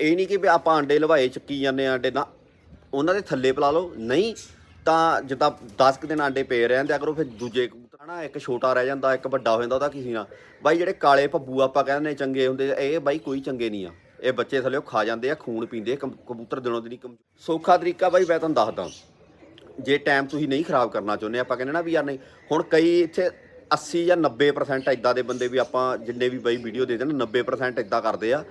ਇਹ ਨਹੀਂ ਕਿ ਵੀ ਆਪਾਂ ਆਂਡੇ ਲਵਾਏ, ਚੱਕੀ ਜਾਂਦੇ ਆ ਆਂਡੇ ਨਾ ਉਹਨਾਂ ਦੇ ਥੱਲੇ ਪਲਾ ਲਓ। ਨਹੀਂ, ਤਾਂ ਜਿੱਦਾਂ 10 ਕੁ ਦਿਨ ਆਂਡੇ ਪਏ ਰਹਿੰਦੇ ਅਗਰ ਉਹ ਫਿਰ ਦੂਜੇ ਕਬੂਤਰ ਨਾ, ਇੱਕ ਛੋਟਾ ਰਹਿ ਜਾਂਦਾ, ਇੱਕ ਵੱਡਾ ਹੋ ਜਾਂਦਾ, ਉਹਦਾ ਕਿਸੇ ਨਾਲ ਬਾਈ, ਜਿਹੜੇ ਕਾਲੇ ਭੱਬੂ ਆਪਾਂ ਕਹਿੰਦੇ ਚੰਗੇ ਹੁੰਦੇ ਇਹ ਬਾਈ ਕੋਈ ਚੰਗੇ ਨਹੀਂ ਆ। ਇਹ ਬੱਚੇ ਥੱਲੇ ਖਾ ਜਾਂਦੇ ਆ, ਖੂਨ ਪੀਂਦੇ ਕਮ- ਕਬੂਤਰ ਦਿਨੋਂ ਦਿਨੀ ਕਮ ਸੌਖਾ ਤਰੀਕਾ ਬਾਈ, ਮੈਂ ਤੁਹਾਨੂੰ ਦੱਸਦਾ। ਜੇ ਟਾਈਮ ਤੁਸੀਂ ਨਹੀਂ ਖਰਾਬ ਕਰਨਾ ਚਾਹੁੰਦੇ, ਆਪਾਂ ਕਹਿੰਦੇ ਨਾ ਵੀ ਯਾਰ ਨਹੀਂ, ਹੁਣ ਕਈ ਇੱਥੇ 80 ਜਾਂ 90% ਇਦਾਂ ਦੇ ਬੰਦੇ ਵੀ ਆਪਾਂ ਜਿੰਨੇ ਵੀ ਬਾਈ ਵੀਡੀਓ ਦੇ ਦੇਣ 90% ਇਦਾਂ ਕਰਦੇ ਆ।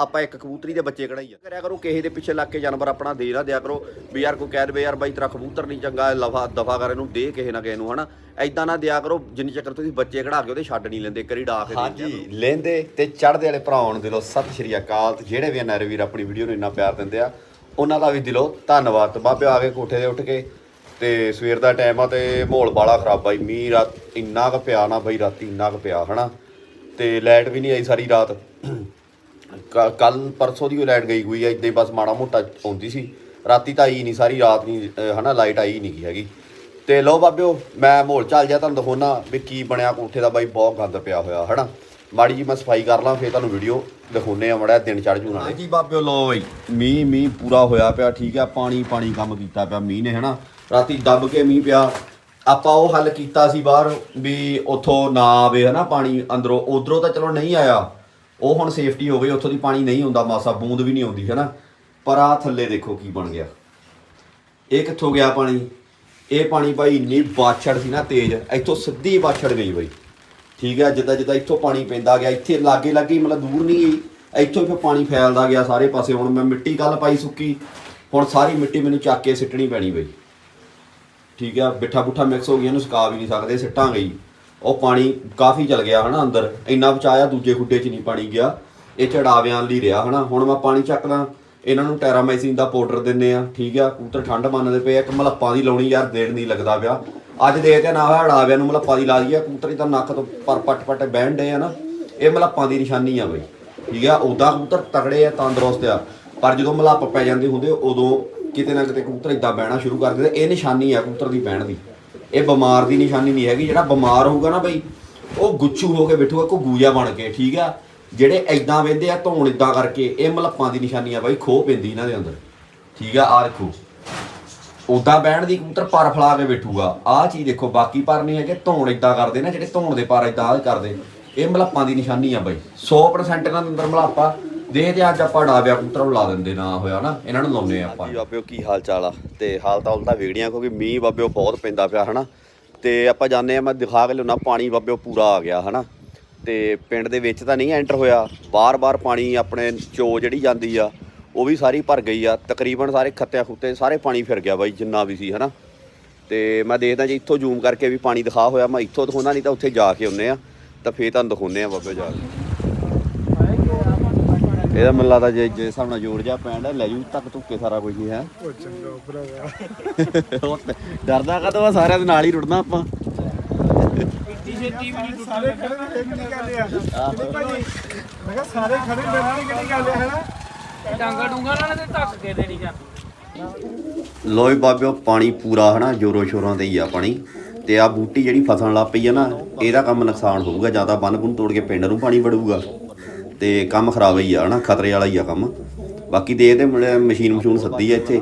ਆਪਾਂ ਇੱਕ ਕਬੂਤਰੀ ਦੇ ਬੱਚੇ ਕਢਾਈ ਆ ਕਰਿਆ ਕਰੋ ਕਿਸੇ ਦੇ ਪਿੱਛੇ ਲੱਗ ਕੇ ਜਾਨਵਰ ਆਪਣਾ ਦੇ ਨਾ ਦਿਆ ਕਰੋ ਵੀ ਯਾਰ ਕੋਈ ਕਹਿ ਦੇਵੇ ਯਾਰ ਬਾਈ ਤੇਰਾ ਕਬੂਤਰ ਨਹੀਂ ਚੰਗਾ ਲਫਾ ਦਫਾ ਕਰ ਇਹਨੂੰ ਦੇ ਕਿਸੇ ਨਾ ਕਿਸੇ ਨੂੰ ਹਨਾ? ਐਦਾਂ ਨਾ ਦਿਆ ਕਰੋ ਜਿੰਨੀ ਚੱਕਰ ਤੁਸੀਂ ਬੱਚੇ ਕਢਾ ਕੇ ਉਹਦੇ ਛੱਡ ਨਹੀਂ ਲੈਂਦੇ ਕਰੀ ਡਾ ਕੇ ਹਾਂਜੀ ਲੈਂਦੇ ਤੇ ਚੜਦੇ ਵਾਲੇ ਭਰਾਵਾਂ ਨੂੰ ਦਿਲੋਂ ਸਤਿ ਸ਼੍ਰੀ ਅਕਾਲ। ਤੇ ਜਿਹੜੇ ਵੀ ਨਰ ਵੀਰ ਆਪਣੀ ਵੀਡੀਓ ਨੂੰ ਇੰਨਾ ਪਿਆਰ ਦਿੰਦੇ ਆ ਉਹਨਾਂ ਦਾ ਵੀ ਦਿਲੋਂ ਧੰਨਵਾਦ। ਬਾਬੇ ਆ ਕੇ ਕੋਠੇ ਦੇ ਉੱਠ ਕੇ ਤੇ ਸਵੇਰ ਦਾ ਟਾਈਮ ਆ ਤੇ ਮਾਹੌਲ ਬਾਲਾ ਖਰਾਬ ਬਾਈ। ਮੀਂਹ ਰਾਤ ਇੰਨਾ ਕੁ ਪਿਆ ਨਾ ਬਾਈ ਰਾਤੀ ਇੰਨਾ ਕੁ ਪਿਆ ਹਨਾ? ਤੇ ਲਾਈਟ ਵੀ ਨਹੀਂ ਆਈ ਸਾਰੀ ਰਾਤ। ਕੱਲ ਪਰਸੋਂ ਦੀ ਉਹ ਲਾਈਟ ਗਈ ਹੋਈ ਹੈ ਇਦਾਂ ਹੀ ਬਸ ਮਾੜਾ ਮੋਟਾ ਆਉਂਦੀ ਸੀ। ਰਾਤੀ ਤਾਂ ਆਈ ਨਹੀਂ, ਸਾਰੀ ਰਾਤ ਨਹੀਂ, ਅਹ, ਹਨਾ, ਲਾਈਟ ਆਈ ਨਹੀਂ ਗੀ ਹੈਗੀ। ਤੇ ਲੋ ਬਾਬਿਓ, ਮੈਂ ਮਾਹੌਲ ਚੱਲ ਜਾ ਤੁਹਾਨੂੰ ਦਿਖਾਉਣਾ ਵੀ ਕੀ ਬਣਿਆ ਕੋਠੇ ਦਾ ਬਾਈ, ਬਹੁਤ ਗੰਦ ਪਿਆ ਹੋਇਆ, ਹਨਾ। ਮਾੜੀ ਜੀ ਮੈਂ ਸਫ਼ਾਈ ਕਰ ਲਾਂ, ਫੇਰ ਤੁਹਾਨੂੰ ਵੀਡੀਓ ਦਿਖਾਉਨੇ ਆ ਮੜਾ ਦਿਨ ਚੜ ਜੂ ਨਾਲੇ। ਜੀ ਬਾਬਿਓ ਲੋ ਬਈ, ਮੀਂਹ ਮੀਂਹ ਪੂਰਾ ਹੋਇਆ ਪਿਆ, ਠੀਕ ਆ, ਪਾਣੀ ਪਾਣੀ ਕੰਮ ਕੀਤਾ ਪਿਆ ਮੀਂਹ ਨੇ, ਹਨਾ। ਰਾਤੀ ਦੱਬ ਕੇ ਮੀਂਹ ਪਿਆ। ਆਪਾਂ ਉਹ ਹੱਲ ਕੀਤਾ ਸੀ ਬਾਹਰ ਵੀ ਉੱਥੋਂ ਨਾ ਆਵੇ, ਹਨਾ, ਪਾਣੀ ਅੰਦਰੋਂ। ਉਧਰੋਂ ਤਾਂ ਚਲੋ ਨਹੀਂ ਆਇਆ। ਉਹ ਹੁਣ ਸੇਫਟੀ ਹੋ ਗਈ, ਉੱਥੋਂ ਦੀ ਪਾਣੀ ਨਹੀਂ ਆਉਂਦਾ, ਮਾਸਾ ਬੂੰਦ ਵੀ ਨਹੀਂ ਆਉਂਦੀ, ਹਨਾ? ਪਰ ਆ ਥੱਲੇ ਦੇਖੋ ਕੀ ਬਣ ਗਿਆ। ਇਹ ਕਿੱਥੋਂ ਗਿਆ ਪਾਣੀ? ਇਹ ਪਾਣੀ ਬਾਈ ਇੰਨੀ ਬਾਛੜ ਸੀ ਨਾ ਤੇਜ਼, ਇੱਥੋਂ ਸਿੱਧੀ ਬਾਛੜ ਗਈ ਬਾਈ। ਠੀਕ ਹੈ, ਜਿੱਦਾਂ ਜਿੱਦਾਂ ਇੱਥੋਂ ਪਾਣੀ ਪੈਂਦਾ ਗਿਆ, ਇੱਥੇ ਲਾਗੇ ਲਾਗੇ ਮਤਲਬ ਦੂਰ ਨਹੀਂ ਗਈ। ਇੱਥੋਂ ਫਿਰ ਪਾਣੀ ਫੈਲਦਾ ਗਿਆ ਸਾਰੇ ਪਾਸੇ। ਹੁਣ ਮੈਂ ਮਿੱਟੀ ਕੱਲ ਪਾਈ ਸੁੱਕੀ, ਹੁਣ ਸਾਰੀ ਮਿੱਟੀ ਮੈਨੂੰ ਚੱਕ ਕੇ ਸਿੱਟਣੀ ਪੈਣੀ ਬਈ। ਠੀਕ ਆ ਬਿੱਠਾ ਬੁੱਠਾ ਮਿਕਸ ਹੋ ਗਿਆ ਇਹਨੂੰ ਸੁਕਾ ਵੀ ਨਹੀਂ ਸਕਦੇ, ਸਿੱਟਾਂ ਗਈ। ਉਹ ਪਾਣੀ ਕਾਫੀ ਚਲ ਗਿਆ ਹਨਾ ਅੰਦਰ ਇੰਨਾ ਬਚਾਇਆ ਦੂਜੇ ਖੁੱਡੇ 'ਚ ਨਹੀਂ ਪਾਣੀ ਗਿਆ। ਇਹ ਚੜਾਵਿਆਂ ਲਈ ਰਿਹਾ ਹਨਾ। ਹੁਣ ਮੈਂ ਪਾਣੀ ਚੱਕਦਾ ਇਹਨਾਂ ਨੂੰ ਟੈਰਾਮਾਈਸਿਨ ਦਾ ਪਾਊਡਰ ਦਿੰਨੇ ਆ ਠੀਕ ਆ। ਕੂਤਰ ਠੰਡ ਮੰਨਦੇ ਪਏ ਆ, ਇੱਕ ਮਲੱਪਾਂ ਦੀ ਲਾਉਣੀ ਯਾਰ ਦੇਣ ਨਹੀਂ ਲੱਗਦਾ ਪਿਆ। ਅੱਜ ਦੇ ਤੇ ਨਾ ਹੋਇਆ ਅੜਾਵਿਆਂ ਨੂੰ ਮਲੱਪਾਂ ਦੀ ਲਾ ਦਈਏ ਕੂਤਰ ਤਾਂ ਨੱਕ ਤੋਂ ਪਰ ਪੱਟ ਪੱਟ ਬਹਿਣ ਡੇ ਆ ਨਾ। ਇਹ ਮਲੱਪਾਂ ਦੀ ਨਿਸ਼ਾਨੀ ਆ ਬਈ ਠੀਕ ਆ। ਉਦਾਂ ਕੂਤਰ ਤਗੜੇ ਆ ਤੰਦਰੁਸਤ ਆ। ਪਰ ਜਦੋਂ ਮਲੱਪ ਪੈ ਜਾਂਦੇ ਹੁੰਦੇ ਉਦੋਂ ਕਿਤੇ ਨਾ ਕਿਤੇ ਕੂਤਰ ਇਦਾਂ ਬਹਿਣਾ ਸ਼ੁਰੂ ਕਰ ਦਿੰਦੇ। ਇਹ ਨਿਸ਼ਾਨੀ ਆ ਕੂਤਰ ਦੀ ਬਹਿਣ ਦੀ। ਇਹ ਬਿਮਾਰ ਦੀ ਨਿਸ਼ਾਨੀ ਨਹੀਂ ਹੈਗੀ, ਜਿਹੜਾ ਬਿਮਾਰ ਹੋਊਗਾ ਨਾ ਬਈ, ਉਹ ਗੁੱਛੂ ਹੋ ਕੇ ਬੈਠੂਗਾ ਘੁੱਗੂ ਜਿਹਾ ਬਣ ਕੇ, ਠੀਕ ਆ? ਜਿਹੜੇ ਐਦਾਂ ਵਹਿੰਦੇ ਆ, ਧੌਣ ਇਦਾਂ ਕਰਕੇ, ਇਹ ਮਲੱਪਾਂ ਦੀ ਨਿਸ਼ਾਨੀ ਆ ਬਾਈ, ਖੋਹ ਪੈਂਦੀ ਇਹਨਾਂ ਦੇ ਅੰਦਰ। ਠੀਕ ਆ ਆ ਦੇਖੋ। ਉਦਾਂ ਬਹਿਣ ਦੀ ਕਬੂਤਰ ਪਰ ਫਲਾ ਕੇ ਬੈਠੂਗਾ। ਆਹ ਚੀਜ਼ ਦੇਖੋ, ਬਾਕੀ ਪਰ ਨਹੀਂ ਹੈਗੇ, ਧੌਣ ਇਦਾਂ ਕਰਦੇ ਨਾ, ਜਿਹੜੇ ਧੌਣ ਦੇ ਪਰ ਇਦਾਂ ਕਰਦੇ। ਇਹ ਮਲੱਪਾਂ ਦੀ ਨਿਸ਼ਾਨੀ ਆ ਬਾਈ। 100% ਇਹਨਾਂ ਦੇ ਅੰਦਰ ਮਲੱਪਾ। ਦੇ ਤੇ ਅੱਜ ਆਪਾਂ ਡਾਵਿਆ ਕਬੂਤਰ ਨੂੰ ਲਾ ਦਿੰਦੇ ਨਾ ਹੋਇਆ ਨਾ, ਇਹਨਾਂ ਨੂੰ ਲਾਉਨੇ ਆਪਾਂ। ਜੀ ਬਾਬਿਓ ਕੀ ਹਾਲ ਚਾਲ ਆ? ਤੇ ਹਾਲ ਤਾਂ ਉਲਟਾ ਵਿਗੜੀਆਂ, ਕਿਉਂਕਿ ਮੀਂਹ ਬਾਬਿਓ ਬਹੁਤ ਪੈਂਦਾ ਪਿਆ, ਹਨਾ? ਤੇ ਆਪਾਂ ਜਾਣਦੇ ਆ ਮੈਂ ਦਿਖਾ ਕੇ ਲਿਆਉਣਾ, ਪਾਣੀ ਬਾਬਿਓ ਪੂਰਾ ਆ ਗਿਆ, ਹਨਾ? ਤੇ ਪਿੰਡ ਦੇ ਵਿੱਚ ਤਾਂ ਨਹੀਂ ਐਂਟਰ ਹੋਇਆ। ਬਾਰ-ਬਾਰ ਪਾਣੀ ਆਪਣੇ ਚੋ ਜਿਹੜੀ ਜਾਂਦੀ ਆ, ਉਹ ਵੀ ਸਾਰੀ ਭਰ ਗਈ ਆ। ਤਕਰੀਬਨ ਸਾਰੇ ਖੱਤਿਆਂ ਖੁੱਤੇ ਸਾਰੇ ਪਾਣੀ ਫਿਰ ਗਿਆ ਬਾਈ, ਜਿੰਨਾ ਵੀ ਸੀ, ਹਨਾ? ਤੇ ਮੈਂ ਦੇਖਦਾ ਜੇ, ਇੱਥੋਂ ਜ਼ੂਮ ਕਰਕੇ ਵੀ ਪਾਣੀ ਦਿਖਾ ਹੋਇਆ, ਮੈਂ ਇੱਥੋਂ ਦਿਖਾਉਂਦਾ, ਨਹੀਂ ਤਾਂ ਉੱਥੇ ਜਾ ਕੇ ਆਉਨੇ ਆ ਤਾਂ ਫੇਰ ਤੁਹਾਨੂੰ ਦਿਖਾਉਂਦੇ ਆ ਬਾਬੇ ਜਾ ਕੇ। ਇਹਦਾ ਮੈਨੂੰ ਲੱਗਦਾ ਜੇ ਜੇ ਹਿਸਾਬ ਨਾਲ ਜੋਰ ਜਾ ਪੈਂਦਾ ਲੈ ਜੂ ਤੱਕ ਧੁੱਕੇ ਸਾਰਾ ਕੁਝ ਹੀ ਹੈ। ਉਹ ਚੰਗਾ ਭਰਾਵਾ ਉਹ ਤੇ ਡਰਦਾ ਕਦੋਂ ਆ ਸਾਰਿਆਂ ਦੇ ਨਾਲ ਹੀ ਰੁੜਨਾ ਆਪਾਂ। ਸਾਰੇ ਖੜੇ ਨੇ ਕਿਹੜੀ ਗੱਲ ਆ। ਕਿਹੜੀ ਭਾਜੀ ਮੈਂ ਕਿਹਾ ਸਾਰੇ ਖੜੇ ਨੇ ਨਾਲ ਕਿਹੜੀ ਗੱਲ ਆ ਹੈਨਾ? ਡਾਂਗਾ ਡੂੰਗਾ ਨਾਲ ਤੇ ਧੱਕ ਕੇ ਦੇਣੀ ਜਾਂ ਲੋਈ। ਬਾਬਿਓ ਪਾਣੀ ਪੂਰਾ ਹਨਾ ਜੋਰੋ ਸ਼ੋਰਾਂ ਤੇ ਹੀ ਆ ਪਾਣੀ। ਤੇ ਆ ਬੂਟੀ ਜਿਹੜੀ ਫਸਣ ਲੱਗ ਪਈ ਆ ਨਾ ਇਹਦਾ ਕੰਮ ਨੁਕਸਾਨ ਹੋਊਗਾ ਜ਼ਿਆਦਾ ਬੰਨ ਬੁੰਨ ਤੋੜ ਕੇ ਪਿੰਡ ਨੂੰ ਪਾਣੀ ਵੜੂਗਾ। ਤੇ ਕੰਮ ਖਰਾਬ ਹੀ ਆ, ਹਨਾ? ਖਤਰੇ ਵਾਲਾ ਹੀ ਆ ਕੰਮ। ਬਾਕੀ ਦੇ ਤੇ ਮਸ਼ੀਨ ਮਸ਼ੂਨ ਸੱਦੀ ਆ ਇੱਥੇ,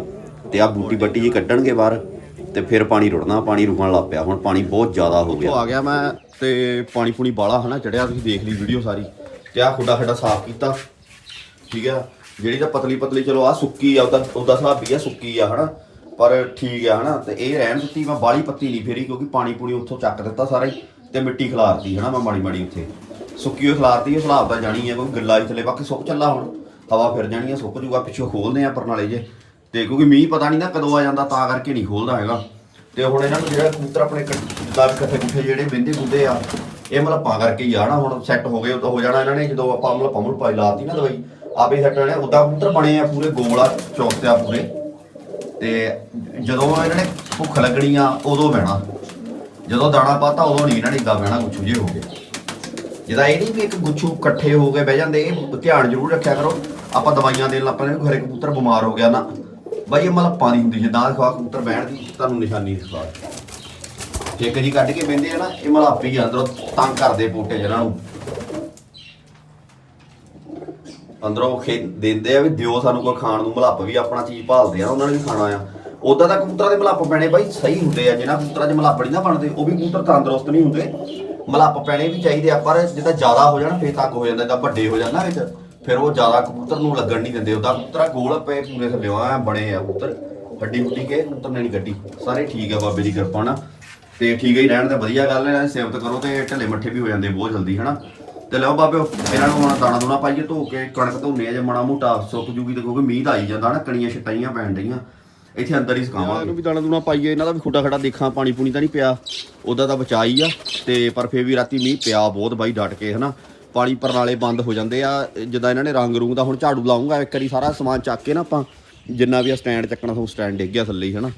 ਤੇ ਆ ਬੂਟੀ ਬੱਟੀ ਜੀ ਕੱਢਣਗੇ ਬਾਹਰ, ਤੇ ਫਿਰ ਪਾਣੀ ਰੁੜਨਾ, ਪਾਣੀ ਰੁਕਣ ਲੱਗ ਪਿਆ। ਹੁਣ ਪਾਣੀ ਬਹੁਤ ਜ਼ਿਆਦਾ ਹੋ ਗਿਆ। ਆ ਗਿਆ ਮੈਂ, ਤੇ ਪਾਣੀ ਪੂਣੀ ਬਾਲਾ ਹਨਾ, ਚੜਿਆ, ਤੁਸੀਂ ਦੇਖ ਲਈ ਵੀਡੀਓ ਸਾਰੀ। ਤੇ ਆ ਖੁੱਡਾ ਖੱਡਾ ਸਾਫ਼ ਕੀਤਾ। ਠੀਕ ਆ? ਜਿਹੜੀ ਤਾਂ ਪਤਲੀ ਪਤਲੀ, ਚਲੋ ਆ ਸੁੱਕੀ ਆ, ਉਹਦਾ ਉਹਦਾ ਹਿਸਾਬ ਵੀ ਆ, ਸੁੱਕੀ ਆ, ਹਨਾ? ਪਰ ਠੀਕ ਆ, ਹਨਾ? ਤੇ ਇਹ ਰਹਿਣ ਦਿੱਤੀ, ਮੈਂ ਬਾਲੀ ਪੱਤੀ ਨਹੀਂ ਫੇਰੀ, ਕਿਉਂਕਿ ਪਾਣੀ ਪੂਣੀ ਉੱਥੋਂ ਚੱਕ ਦਿੱਤਾ ਸਾਰਾ ਹੀ ਤੇ ਮਿੱਟੀ ਖਿਲਾਰਤੀ, ਹਨਾ, ਮੈਂ ਮਾੜੀ ਮਾੜੀ ਉੱਥੇ। ਸੁੱਕੀ ਹੋਈ ਖਿਲਾਰਤੀ ਇਹ ਸਲਾਬ ਤਾਂ ਜਾਣੀ ਹੈ ਕੋਈ ਗੱਲਾ ਹੀ ਥੱਲੇ ਬਾਕੀ ਸੁੱਕ ਚੱਲਾ ਹੁਣ। ਹਵਾ ਫਿਰ ਜਾਣੀ ਹੈ ਸੁੱਕ ਜੂਗਾ, ਪਿੱਛੋਂ ਖੋਲਦੇ ਆ ਪਰਨਾਲੇ ਜੇ। ਤੇ ਕਿਉਂਕਿ ਮੀਂਹ ਪਤਾ ਨਹੀਂ ਨਾ ਕਦੋਂ ਆ ਜਾਂਦਾ, ਤਾਂ ਕਰਕੇ ਨਹੀਂ ਖੋਲਦਾ ਹੈਗਾ। ਤੇ ਹੁਣ ਇਹਨਾਂ ਨੂੰ ਜਿਹੜਾ ਕਬੂਤਰ ਆਪਣੇ ਦਸ ਕੱਠੇ ਕੁੱਠੇ ਜਿਹੜੇ ਬਿੰਦੇ ਬੁੰਦੇ ਆ, ਇਹ ਮਤਲਬ ਪਾ ਕਰਕੇ ਹੀ ਆ ਨਾ ਹੁਣ ਸੈੱਟ ਹੋ ਗਏ ਉਦੋਂ ਹੋ ਜਾਣਾ ਇਹਨਾਂ ਨੇ, ਜਦੋਂ ਆਪਾਂ ਮਤਲਬ ਪੰਮਲ ਪਾਈ ਲਾਤੀ ਨਾ ਦਵਾਈ, ਆਪੇ ਸੈੱਟ ਹੋਣੇ ਉਦਾਂ ਕਬੂਤਰ ਬਣੇ ਆ ਪੂਰੇ ਗੋਲ ਆ ਚੌਕਤੇ ਆ ਪੂਰੇ। ਤੇ ਜਦੋਂ ਇਹਨਾਂ ਨੇ ਭੁੱਖ ਲੱਗਣੀ ਆ, ਉਦੋਂ ਬਹਿਣਾ। ਜਦੋਂ ਦਾਣਾ ਪਾਤਾ, ਉਦੋਂ ਨਹੀਂ ਇਹਨਾਂ ਨੇ ਇਦਾਂ ਬਹਿਣਾ, ਕੁਛ ਜੇ ਹੋ ਗਿਆ ਜਿਹਦਾ ਇਹ ਨਹੀਂ ਵੀ ਇੱਕ ਗੁੱਛੂ ਇਕੱਠੇ ਹੋ ਕੇ ਬਹਿ ਜਾਂਦੇ, ਇਹ ਧਿਆਨ ਜ਼ਰੂਰ ਰੱਖਿਆ ਕਰੋ। ਆਪਾਂ ਦਵਾਈਆਂ ਦੇਣ ਲੱਗ ਪੈਂਦੇ ਘਰੇ ਕਬੂਤਰ ਬਿਮਾਰ ਹੋ ਗਿਆ ਨਾ। ਬਾਈ, ਇਹ ਮਤਲਬ ਪਾਣੀ ਹੁੰਦੀ ਜਿੱਦਾਂ ਖਵਾ ਕਬੂਤਰ ਬਹਿਣ ਦੀ, ਤੁਹਾਨੂੰ ਨਿਸ਼ਾਨੀ ਦਿਖਾ ਇੱਕ ਜੀ ਕੱਢ ਕੇ ਬਹਿੰਦੇ ਆ ਨਾ, ਇਹ ਮਤਲਬ ਅੰਦਰੋਂ ਤੰਗ ਕਰਦੇ ਪੋਟੇ ਜਿਹਨਾਂ ਨੂੰ। ਅੰਦਰੋਂ ਖੇ ਦਿੰਦੇ ਆ ਵੀ ਦਿਓ ਸਾਨੂੰ ਕੋਈ ਖਾਣ ਨੂੰ ਮਲੱਪ ਵੀ ਆਪਣਾ ਚੀਜ਼ ਭਾਲਦੇ ਆ, ਉਹਨਾਂ ਨੇ ਵੀ ਖਾਣਾ ਆ। ਉਦਾਂ ਤਾਂ ਕਬੂਤਰਾਂ ਦੇ ਮਲੱਪ ਪੈਣੇ ਬਾਈ ਸਹੀ ਹੁੰਦੇ ਆ ਜਿਹਨਾਂ ਕਬੂਤਰਾਂ 'ਚ ਮਲੱਪ ਨਹੀਂ ਨਾ ਬਣਦੇ, ਉਹ ਵੀ ਕਬੂਤਰ ਤੰਦਰੁਸਤ ਨਹੀਂ ਹੁੰਦੇ। ਮਲੱਪ ਪੈਣੇ ਵੀ ਚਾਹੀਦੇ ਆ, ਪਰ ਜਿੱਦਾਂ ਜ਼ਿਆਦਾ ਹੋ ਜਾਣ, ਫੇਰ ਤੰਗ ਹੋ ਜਾਂਦਾ ਜਿੱਦਾਂ ਵੱਡੇ ਹੋ ਜਾਂਦਾ ਵਿੱਚ, ਫਿਰ ਉਹ ਜ਼ਿਆਦਾ ਕਬੂਤਰ ਨੂੰ ਲੱਗਣ ਨਹੀਂ ਦਿੰਦੇ। ਉਹਦਾ ਕਬੂਤਰਾ ਗੋਲ ਪਏ ਪੂਰੇ ਥੱਲੇ ਆ ਬਣੇ ਆ ਕਬੂਤਰ, ਹੱਡੀ ਹੁੱਡੀ ਕੇ, ਕਬੂਤਰ ਨੇ ਨਹੀਂ ਗੱਡੀ। ਸਾਰੇ ਠੀਕ ਆ ਬਾਬੇ ਦੀ ਕਿਰਪਾ ਨਾਲ। ਤੇ ਠੀਕ ਹੀ ਰਹਿਣ ਤੇ ਵਧੀਆ ਗੱਲ ਹੈ ਸੇਵਤ ਕਰੋ ਤੇ ਢੱਲੇ ਮੱਠੇ ਵੀ ਹੋ ਜਾਂਦੇ ਬਹੁਤ ਜਲਦੀ, ਹਨਾ? ਤੇ ਲਓ ਬਾਬੇ ਇਹਨਾਂ ਨੂੰ ਹੁਣ ਦਾਣਾ ਦੂਣਾ ਪਾਈਏ, ਧੋ ਕੇ ਕਣਕ ਧੋਨੇ ਆ, ਜੇ ਮਾੜਾ ਮੋਟਾ ਸੁੱਕ ਜੂਗੀ ਤੇ ਕਿਉਂਕਿ ਮੀਂਹ ਦਾ ਆਈ ਜਾਂਦਾ ਨਾ ਕਣੀਆਂ ਛਟਾਈਆਂ ਪੈਣ ਡਈਆਂ। ਇੱਥੇ ਅੰਦਰ ਹੀ ਸਕਾਵਾਂਗੇ ਇਹਨੂੰ ਵੀ ਦਾਣਾ ਦੂਣਾ ਪਾਈਏ, ਇਹਨਾਂ ਦਾ ਵੀ ਖੁੱਟਾ ਖੜਾ ਦੇਖਾਂ, ਪਾਣੀ ਪੂਣੀ ਤਾਂ ਨਹੀਂ ਪਿਆ। ਉਹਦਾ ਤਾਂ ਬਚਾਈ ਆ, ਤੇ ਪਰ ਫੇਰ ਵੀ ਰਾਤੀ ਮੀਂਹ ਪਿਆ ਬਹੁਤ ਬਾਈ ਡਟ ਕੇ, ਹਨਾ। ਪਾਣੀ ਪਰਨਾਲੇ ਬੰਦ ਹੋ ਜਾਂਦੇ ਆ, ਜਿੱਦਾਂ ਇਹਨਾਂ ਨੇ ਰੰਗ ਰੂੰਗ ਦਾ ਹੁਣ ਝਾੜੂ ਲਾਉਂਗਾ ਇੱਕ ਵਾਰੀ ਸਾਰਾ ਸਮਾਨ ਚੱਕ ਕੇ ਨਾ ਆਪਾਂ, ਜਿੰਨਾ ਵੀ ਆ ਸਟੈਂਡ ਚੱਕਣਾ ਸੋ ਸਟੈਂਡ ਡਿੱਗ ਗਿਆ ਥੱਲੇ ਹੀ, ਹਨਾ।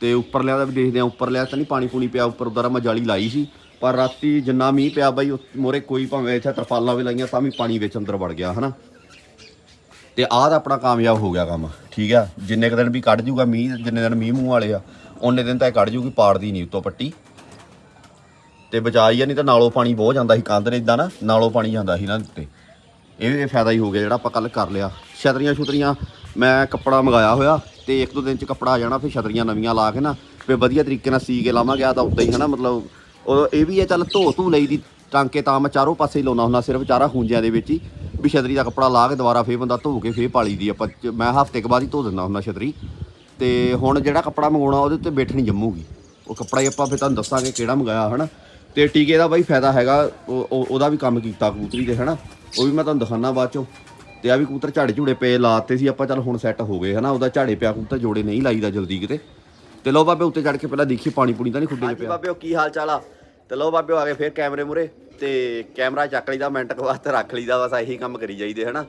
ਤੇ ਉੱਪਰ ਲਿਆ ਦਾ ਵੀ ਦੇਖਦੇ ਆ ਉੱਪਰ ਲਿਆ ਤਾਂ ਨਹੀਂ ਪਾਣੀ ਪੂਣੀ ਪਿਆ, ਉੱਪਰ ਉਧਰ ਮੈਂ ਜਾਲੀ ਲਾਈ ਸੀ, ਪਰ ਰਾਤੀ ਜਿੰਨਾ ਮੀਂਹ ਪਿਆ ਬਾਈ ਮੋਰੇ ਕੋਈ ਭਾਵੇਂ ਇੱਥੇ ਤਰਪਾਲਾਂ ਵੀ ਲਾਈਆਂ, ਤਾਂ ਵੀ ਪਾਣੀ ਵਿੱਚ ਅੰਦਰ ਵੜ ਗਿਆ, ਹਨਾ। ਤੇ ਆਹ ਤਾਂ ਆਪਣਾ ਕਾਮਯਾਬ ਹੋ ਗਿਆ ਕੰਮ, ਠੀਕ ਆ? ਜਿੰਨੇ ਕੁ ਦਿਨ ਵੀ ਕੱਢ ਜੂਗਾ ਮੀਂਹ, ਜਿੰਨੇ ਦਿਨ ਮੀਂਹ ਮੂੰਹ ਵਾਲੇ ਆ ਉਹਨੇ ਦਿਨ ਤਾਂ ਇਹ ਕੱਢ ਜੂਗੀ, ਪਾੜਦੀ ਨਹੀਂ ਉੱਤੋਂ ਪੱਟੀ। ਤੇ ਬਚਾਈ ਆ, ਨਹੀਂ ਤਾਂ ਨਾਲੋਂ ਪਾਣੀ ਬਹੁਤ ਜਾਂਦਾ ਸੀ, ਕੰਧ ਨੇ ਇਦਾਂ ਨਾ, ਨਾਲੋਂ ਪਾਣੀ ਜਾਂਦਾ ਸੀ ਇਹਨਾਂ ਦੇ ਉੱਤੇ। ਇਹ ਵੀ ਫਾਇਦਾ ਹੀ ਹੋ ਗਿਆ ਜਿਹੜਾ ਆਪਾਂ ਕੱਲ ਕਰ ਲਿਆ। ਛਤਰੀਆਂ ਛੁਤਰੀਆਂ ਮੈਂ ਕੱਪੜਾ ਮੰਗਾਇਆ ਹੋਇਆ, ਤੇ ਇੱਕ ਦੋ ਦਿਨ ਚ ਕੱਪੜਾ ਆ ਜਾਣਾ, ਫਿਰ ਛਤਰੀਆਂ ਨਵੀਆਂ ਲਾ ਕੇ ਨਾ, ਫਿਰ ਵਧੀਆ ਤਰੀਕੇ ਨਾਲ ਸੀ ਕੇ ਲਾਵਾਂਗੇ ਆ ਤਾਂ ਉਦਾਂ ਹੀ ਹਨਾ, ਮਤਲਬ, ਉਹ, ਇਹ ਵੀ ਹੈ ਚੱਲ ਧੋ ਧੂ ਲਈ ਦੀ ਟਾਂਕੇ ਤਾਂ ਮੈਂ ਚਾਰੋਂ ਪਾਸੇ ਹੀ ਲਾਉਣਾ ਹੁੰਦਾ, ਸਿਰਫ ਚਾਰਾ ਖੂੰਜਿਆਂ ਦੇ ਵਿੱਚ ਹੀ। ਵੀ ਛਤਰੀ ਦਾ ਕੱਪੜਾ ਲਾ ਕੇ ਦੁਬਾਰਾ ਫੇਰ ਬੰਦਾ ਧੋ ਕੇ ਫੇਰ ਪਾਲੀ ਦੀ ਆਪਾਂ, ਚ- ਮੈਂ ਹਫ਼ਤੇ ਕੁ ਬਾਅਦ ਹੀ ਧੋ ਦਿੰਦਾ ਹੁੰਦਾ ਛਤਰੀ। ਤੇ ਹੁਣ ਜਿਹੜਾ ਕੱਪੜਾ ਮੰਗਾਉਣਾ ਉਹਦੇ ਉੱਤੇ ਬੈਠ ਨਹੀਂ ਜੰਮੂਗੀ। ਉਹ ਕੱਪੜਾ ਹੀ ਆਪਾਂ ਫਿਰ ਤੁਹਾਨੂੰ ਦੱਸਾਂਗੇ ਕਿਹੜਾ ਮੰਗਾਇਆ, ਹਨਾ? ਤੇ ਟੀਕੇ ਦਾ ਬਾਈ ਫਾਇਦਾ ਹੈਗਾ, ਉਹ- ਉਹ- ਉਹਦਾ ਵੀ ਕੰਮ ਕੀਤਾ ਕਬੂਤਰੀ ਦੇ, ਹਨਾ? ਉਹ ਵੀ ਮੈਂ ਤੁਹਾਨੂੰ ਦਿਖਾਣਾ ਬਾਅਦ ਚੋਂ। ਤੇ ਆ ਵੀ ਕਬੂਤਰ ਝਾੜੇ ਝੂੜੇ ਪਏ ਲਾਤੇ ਸੀ, ਆਪਾਂ ਚੱਲ ਹੁਣ ਸੈੱਟ ਹੋ ਗਏ, ਹਨਾ? ਉਹਦਾ ਝਾੜੇ ਪਿਆ ਕਬੂਤਰ, ਜੋੜੇ ਨਹੀਂ ਲਾਈਦਾ ਜਲਦੀ ਕਿਤੇ। ਤੇ ਲੋ ਬਾਬੇ, ਉੱਤੇ ਚੜ ਕੇ ਪਹਿਲਾਂ ਦੇਖੀ ਪਾਣੀ ਪੂਣੀ ਤਾਂ ਨਹੀਂ ਖੁੱਡੇ ਚ ਪਿਆ। ਬਾਬੇ ਕੀ ਹਾਲ ਚਾਲ ਆ? ਤੇ ਲਓ ਬਾਬੇ ਆ ਗਏ ਫੇਰ ਕੈਮਰੇ ਮੁਰੇ ਤੇ ਕੈਮਰਾ ਚੱਕ ਲਈਦਾ, ਮਿੰਟ ਕੁ ਵਾਸਤੇ ਰੱਖ ਲਈਦਾ ਬਸ, ਇਹੀ ਕੰਮ ਕਰੀ ਜਾਈਦੇ, ਹਨਾ?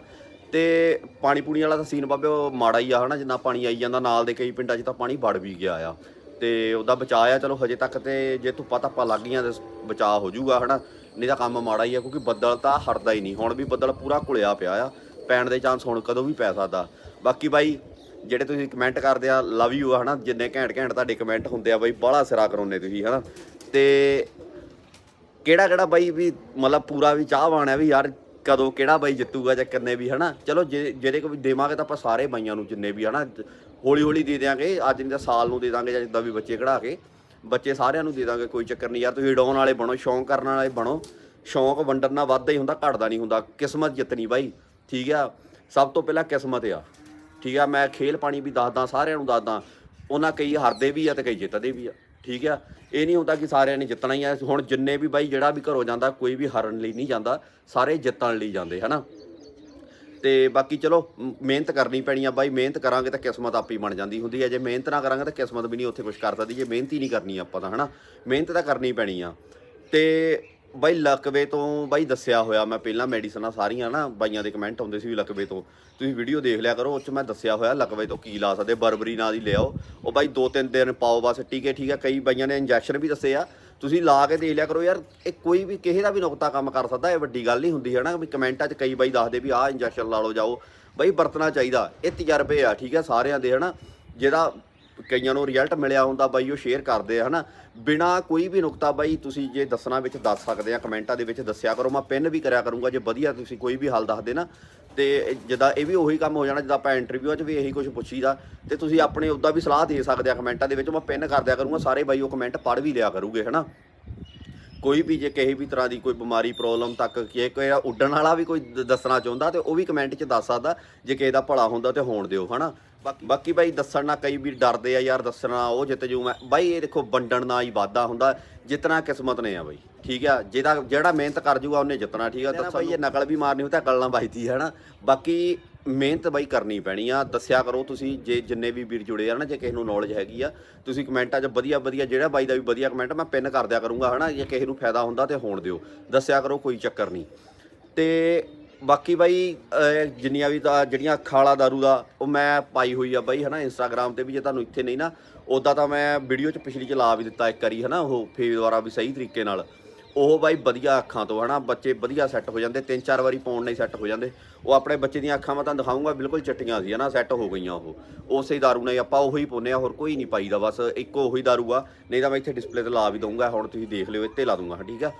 ਤੇ ਪਾਣੀ ਪੂਣੀ ਵਾਲਾ ਤਾਂ ਸੀਨ ਬਾਬਿਓ ਮਾੜਾ ਹੀ ਆ, ਹਨਾ? ਜਿੰਨਾ ਪਾਣੀ ਆਈ ਜਾਂਦਾ, ਨਾਲ ਦੇ ਕਈ ਪਿੰਡਾਂ 'ਚ ਤਾਂ ਪਾਣੀ ਵੜ ਵੀ ਗਿਆ ਆ। ਤੇ ਉਹਦਾ ਬਚਾਅ ਆ, ਚਲੋ ਹਜੇ ਤੱਕ ਤੇ ਜੇ ਧੁੱਪਾਂ ਧੱਪਾਂ ਲੱਗ ਗਈਆਂ ਤੇ ਬਚਾਅ ਹੋ ਜਾਊਗਾ, ਹਨਾ? ਨਹੀਂ ਤਾਂ ਕੰਮ ਮਾੜਾ ਹੀ ਆ, ਕਿਉਂਕਿ ਬੱਦਲ ਤਾਂ ਹਟਦਾ ਹੀ ਨਹੀਂ। ਹੁਣ ਵੀ ਬੱਦਲ ਪੂਰਾ ਘੁਲਿਆ ਪਿਆ ਆ। ਪੈਣ ਦੇ ਚਾਂਸ ਹੁਣ ਕਦੋਂ ਵੀ ਪੈ ਸਕਦਾ। ਬਾਕੀ ਬਾਈ, ਜਿਹੜੇ ਤੁਸੀਂ ਕਮੈਂਟ ਕਰਦੇ ਆ ਲਵ ਯੂ ਆ, ਹਨਾ? ਜਿੰਨੇ ਘੈਂਟ ਘੈਂਟ ਤੁਹਾਡੇ ਕਮੈਂਟ ਹੁੰਦੇ ਆ ਬਾਈ, ਬਾਹਲਾ ਸਿਰਾ ਕਰਾਉਂਦੇ ਤੁਸੀਂ, ਹਨਾ? ਤੇ ਕਿਹੜਾ ਕਿਹੜਾ ਬਾਈ ਵੀ ਮਤਲਬ ਪੂਰਾ ਵੀ ਚਾਹਵਾਨ ਹੈ ਵੀ ਯਾਰ ਕਦੋਂ ਕਿਹੜਾ ਬਾਈ ਜਿੱਤੂਗਾ ਜਾਂ ਕਿੰਨੇ ਵੀ, ਹਨਾ? ਚਲੋ ਜੇ ਜਿਹੜੇ ਵੀ ਦੇਵਾਂਗੇ ਤਾਂ ਆਪਾਂ ਸਾਰੇ ਬਾਈਆਂ ਨੂੰ ਜਿੰਨੇ ਵੀ, ਹਨਾ? ਹੌਲੀ ਹੌਲੀ ਦੇ ਦਿਆਂਗੇ, ਅੱਜ ਨਹੀਂ ਤਾਂ ਸਾਲ ਨੂੰ ਦੇ ਦਾਂਗੇ ਜਾਂ ਜਿੱਦਾਂ ਵੀ ਬੱਚੇ ਕਢਾ ਕੇ। ਬੱਚੇ ਸਾਰਿਆਂ ਨੂੰ ਦੇ ਦਾਂਗੇ, ਕੋਈ ਚੱਕਰ ਨਹੀਂ ਯਾਰ, ਤੁਸੀਂ ਡਾਉਣ ਵਾਲੇ ਬਣੋ, ਸ਼ੌਂਕ ਕਰਨ ਵਾਲੇ ਬਣੋ। ਸ਼ੌਂਕ ਵੰਡਣ ਨਾਲ ਵੱਧਦਾ ਹੀ ਹੁੰਦਾ, ਘਟਦਾ ਨਹੀਂ ਹੁੰਦਾ, ਕਿਸਮਤ ਜਿੱਤਣੀ ਬਾਈ, ਠੀਕ ਆ? ਸਭ ਤੋਂ ਪਹਿਲਾਂ ਕਿਸਮਤ ਆ, ਠੀਕ ਆ? ਮੈਂ ਖੇਲ ਪਾਣੀ ਵੀ ਦੱਸਦਾ, ਸਾਰਿਆਂ ਨੂੰ ਦੱਸਦਾ, ਉਹਨਾਂ ਕਈ ਹਾਰਦੇ ਵੀ ਆ ਤੇ ਕਈ ਜਿੱਤਦੇ ਵੀ ਆ। ਠੀਕ ਆ? ਇਹ ਨਹੀਂ ਹੁੰਦਾ ਕਿ ਸਾਰਿਆਂ ਨੇ ਜਿੱਤਣਾ ਹੀ ਆ। ਹੁਣ ਜਿੰਨੇ ਵੀ ਬਾਈ ਜਿਹੜਾ ਵੀ ਘਰੋਂ ਜਾਂਦਾ, ਕੋਈ ਵੀ ਹਾਰਨ ਲਈ ਨਹੀਂ ਜਾਂਦਾ, ਸਾਰੇ ਜਿੱਤਣ ਲਈ ਜਾਂਦੇ, ਹਨਾ? ਤੇ ਬਾਕੀ ਚਲੋ ਮਿਹਨਤ ਕਰਨੀ ਪੈਣੀ ਆ ਬਾਈ। ਮਿਹਨਤ ਕਰਾਂਗੇ ਤਾਂ ਕਿਸਮਤ ਆਪੇ ਹੀ ਬਣ ਜਾਂਦੀ ਹੁੰਦੀ ਹੈ ਜੇ ਮਿਹਨਤ ਨਾ ਕਰਾਂਗੇ ਤਾਂ ਕਿਸਮਤ ਵੀ ਨਹੀਂ ਉੱਥੇ ਕੁਝ ਕਰ ਸਕਦੀ। ਜੇ ਮਿਹਨਤ ਹੀ ਨਹੀਂ ਕਰਨੀ ਆਪਾਂ ਤਾਂ, ਹਨਾ? ਮਿਹਨਤ ਤਾਂ ਕਰਨੀ ਪੈਣੀ ਆ। ਤੇ ਬਾਈ ਲਕਵੇ ਤੋਂ ਬਾਈ ਦੱਸਿਆ ਹੋਇਆ ਮੈਂ ਪਹਿਲਾਂ ਮੈਡੀਸਨਾਂ ਸਾਰੀਆਂ ਨਾ ਬਾਈਆਂ ਦੇ ਕਮੈਂਟ ਆਉਂਦੇ ਸੀ ਵੀ ਲਕਵੇ ਤੋਂ। ਤੁਸੀਂ ਵੀਡੀਓ ਦੇਖ ਲਿਆ ਕਰੋ, ਉਹ ਚ ਮੈਂ ਦੱਸਿਆ ਹੋਇਆ ਲਕਵੇ ਤੋਂ ਕੀ ਲਾ ਸਕਦੇ, ਬਰਬਰੀ ਨਾਲ ਦੀ ਲਿਆਓ। ਉਹ ਬਾਈ ਦੋ ਤਿੰਨ ਦਿਨ ਪਾਓ ਬਸ ਟੀਕੇ ਠੀਕ ਆ ਕਈ ਬਾਈਆਂ ਨੇ ਇੰਜੈਕਸ਼ਨ ਵੀ ਦੱਸੇ ਆ। ਤੁਸੀਂ ਲਾ ਕੇ ਦੇਖ ਲਿਆ ਕਰੋ ਯਾਰ, ਇਹ ਕੋਈ ਵੀ ਕਿਸੇ ਦਾ ਵੀ ਨੁਕਤਾ ਕੰਮ ਕਰ ਸਕਦਾ, ਇਹ ਵੱਡੀ ਗੱਲ ਨਹੀਂ ਹੁੰਦੀ ਹੈ ਨਾ ਵੀ ਕਮੈਂਟਾਂ 'ਚ ਕਈ ਬਾਈ ਦੱਸਦੇ ਵੀ ਆਹ ਇੰਜੈਕਸ਼ਨ ਲਾ ਲਓ, ਜਾਓ। ਬਾਈ ਵਰਤਣਾ ਚਾਹੀਦਾ, ਇਹ ਤਜਰਬੇ ਆ, ਠੀਕ ਆ ਸਾਰਿਆਂ ਦੇ, ਹਨਾ? ਜਿਹੜਾ ਕਈਆਂ ਨੂੰ ਰਿਜ਼ਲਟ ਮਿਲਿਆ ਹੁੰਦਾ ਬਾਈ, ਉਹ ਸ਼ੇਅਰ ਕਰਦੇ ਆ, ਹਨਾ? ਬਿਨਾ ਕੋਈ ਵੀ ਨੁਕਤਾ ਬਾਈ, ਤੁਸੀਂ ਜੇ ਦੱਸਣਾ ਵਿੱਚ ਦੱਸ ਸਕਦੇ ਆ, ਕਮੈਂਟਾਂ ਦੇ ਵਿੱਚ ਦੱਸਿਆ ਕਰੋ, ਮੈਂ ਪਿੰਨ ਵੀ ਕਰਿਆ ਕਰੂੰਗਾ, ਜੇ ਵਧੀਆ ਤੁਸੀਂ ਕੋਈ ਵੀ ਹੱਲ ਦੱਸਦੇ ਨਾ ਤੇ ਜਿੱਦਾਂ ਇਹ ਵੀ ਉਹੀ ਕੰਮ ਹੋ ਜਾਣਾ, ਜਿੱਦਾਂ ਆਪਾਂ ਇੰਟਰਵਿਊ 'ਚ ਵੀ ਇਹੀ ਕੁਝ ਪੁੱਛੀਦਾ, ਤੇ ਤੁਸੀਂ ਆਪਣੇ ਉੱਦਾਂ ਵੀ ਸਲਾਹ ਦੇ ਸਕਦੇ ਆ ਕਮੈਂਟਾਂ ਦੇ ਵਿੱਚ, ਮੈਂ ਪਿੰਨ ਕਰ ਦਿਆ ਕਰੂੰਗਾ, ਸਾਰੇ ਬਾਈ ਉਹ ਕਮੈਂਟ ਪੜ੍ਹ ਵੀ ਲਿਆ ਕਰੂਗੇ, ਹਨਾ? ਕੋਈ ਵੀ ਜੇ ਕਿਸੇ ਵੀ ਤਰ੍ਹਾਂ ਦੀ ਕੋਈ ਬਿਮਾਰੀ ਪ੍ਰੋਬਲਮ ਤੱਕ ਕਿ ਕੋਈ ਉੱਡਣ ਵਾਲਾ ਵੀ ਕੋਈ ਦੱਸਣਾ ਚਾਹੁੰਦਾ, ਤੇ ਉਹ ਵੀ ਕਮੈਂਟ 'ਚ ਦੱਸ ਸਕਦਾ, ਜੇ ਕਿਸੇ ਦਾ ਭਲਾ ਹੁੰਦਾ ਤੇ ਹੋਣ ਦਿਓ, ਹਨਾ? ਬਾਕੀ ਬਾਕੀ ਬਾਈ ਦੱਸਣ ਨਾਲ ਕਈ ਵੀ ਡਰਦੇ ਆ ਯਾਰ ਦੱਸਣਾ ਉਹ ਜਿੱਤ ਜੂ ਮੈਂ। ਬਾਈ ਇਹ ਦੇਖੋ ਵੰਡਣ ਨਾਲ ਹੀ ਵਾਧਾ ਹੁੰਦਾ ਜਿਤਨਾ ਕਿਸਮਤ ਨੇ ਆ ਬਾਈ। ਠੀਕ ਆ ਜਿਹਦਾ ਜਿਹੜਾ ਮਿਹਨਤ ਕਰ ਜੂਗਾ ਉਹਨੇ ਜਿੱਤਣਾ ਠੀਕ ਆ। ਦੱਸੋ ਬਾਈ। ਇਹ ਨਕਲ ਵੀ ਮਾਰਨੀ ਹੋ ਤਾਂ ਨਾਲ ਵੱਜਦੀ ਹੈ ਹਨਾ। ਬਾਕੀ ਮਿਹਨਤ ਬਾਈ ਕਰਨੀ ਪੈਣੀ ਆ। ਦੱਸਿਆ ਕਰੋ ਤੁਸੀਂ ਜੇ ਜਿੰਨੇ ਵੀ ਵੀਰ ਜੁੜੇ ਆ ਨਾ ਜੇ ਕਿਸੇ ਨੂੰ ਨੌਲੇਜ ਹੈਗੀ ਆ ਤੁਸੀਂ ਕਮੈਂਟਾਂ 'ਚ ਵਧੀਆ ਵਧੀਆ ਜਿਹੜਾ ਬਾਈ ਦਾ ਵੀ ਵਧੀਆ ਕਮੈਂਟ ਮੈਂ ਪਿੰਨ ਕਰ ਦਿਆ ਕਰੂੰਗਾ ਹਨਾ। ਜੇ ਕਿਸੇ ਨੂੰ ਫਾਇਦਾ ਹੁੰਦਾ ਤੇ ਹੋਣ ਦਿਓ। ਦੱਸਿਆ ਕਰੋ ਕੋਈ ਚੱਕਰ ਨਹੀਂ। ਤੇ ਬਾਕੀ ਬਾਈ ਅਹ, ਜਿੰਨੀਆਂ ਵੀ ਤਾਂ ਜਿਹੜੀਆਂ ਖਾਲਾ ਵਾਲਾ ਦਾਰੂ ਦਾ ਉਹ ਮੈਂ ਪਾਈ ਹੋਈ ਆ ਬਾਈ ਹਨਾ ਇੰਸਟਾਗ੍ਰam ਤੇ ਵੀ ਜੇ ਤੁਹਾਨੂੰ ਇੱਥੇ ਨਹੀਂ ਨਾ ਉਦਾਂ ਤਾਂ ਮੈਂ ਵੀਡੀਓ 'ਚ ਪਿਛਲੀ 'ਚ ਲਾ ਵੀ ਦਿੱਤਾ ਇੱਕ ਵਾਰੀ ਹਨਾ ਉਹ ਫੇਰ ਦੁਆਰਾ ਵੀ ਸਹੀ ਤਰੀਕੇ ਨਾਲ। ਉਹ ਬਾਈ ਵਧੀਆ ਅੱਖਾਂ ਤੋਂ ਹਨਾ ਬੱਚੇ ਵਧੀਆ ਸੈੱਟ ਹੋ ਜਾਂਦੇ ਤਿੰਨ ਚਾਰ ਵਾਰੀ ਪਾਉਣ ਨਾਲ ਸੈੱਟ ਹੋ ਜਾਂਦੇ। ਉਹ ਆਪਣੇ ਬੱਚੇ ਦੀਆਂ ਅੱਖਾਂ ਮੈਂ ਤੁਹਾਨੂੰ ਦਿਖਾਉਂਗਾ ਬਿਲਕੁਲ ਚਿੱਟੀਆਂ ਸੀ ਹਨਾ ਸੈੱਟ ਹੋ ਗਈਆਂ ਉਹ। ਉਸੇ ਦਾਰੂ ਨਾਲ ਹੀ ਆਪਾਂ ਉਹੀ ਪਾਉਂਦੇ ਆ ਹੋਰ ਕੋਈ ਨਹੀਂ ਪਾਈਦਾ ਬਸ ਇੱਕੋ ਉਹੀ ਦਾਰੂ ਆ। ਨਹੀਂ ਤਾਂ ਮੈਂ ਇੱਥੇ ਡਿਸਪਲੇ ਤੇ ਲਾ ਵੀ ਦਊਂਗਾ ਹੁਣ ਤੁਸੀਂ ਦੇਖ ਲਿਓ ਇੱਥੇ ਲਾ ਦੂੰਗਾ ਠੀਕ ਆ।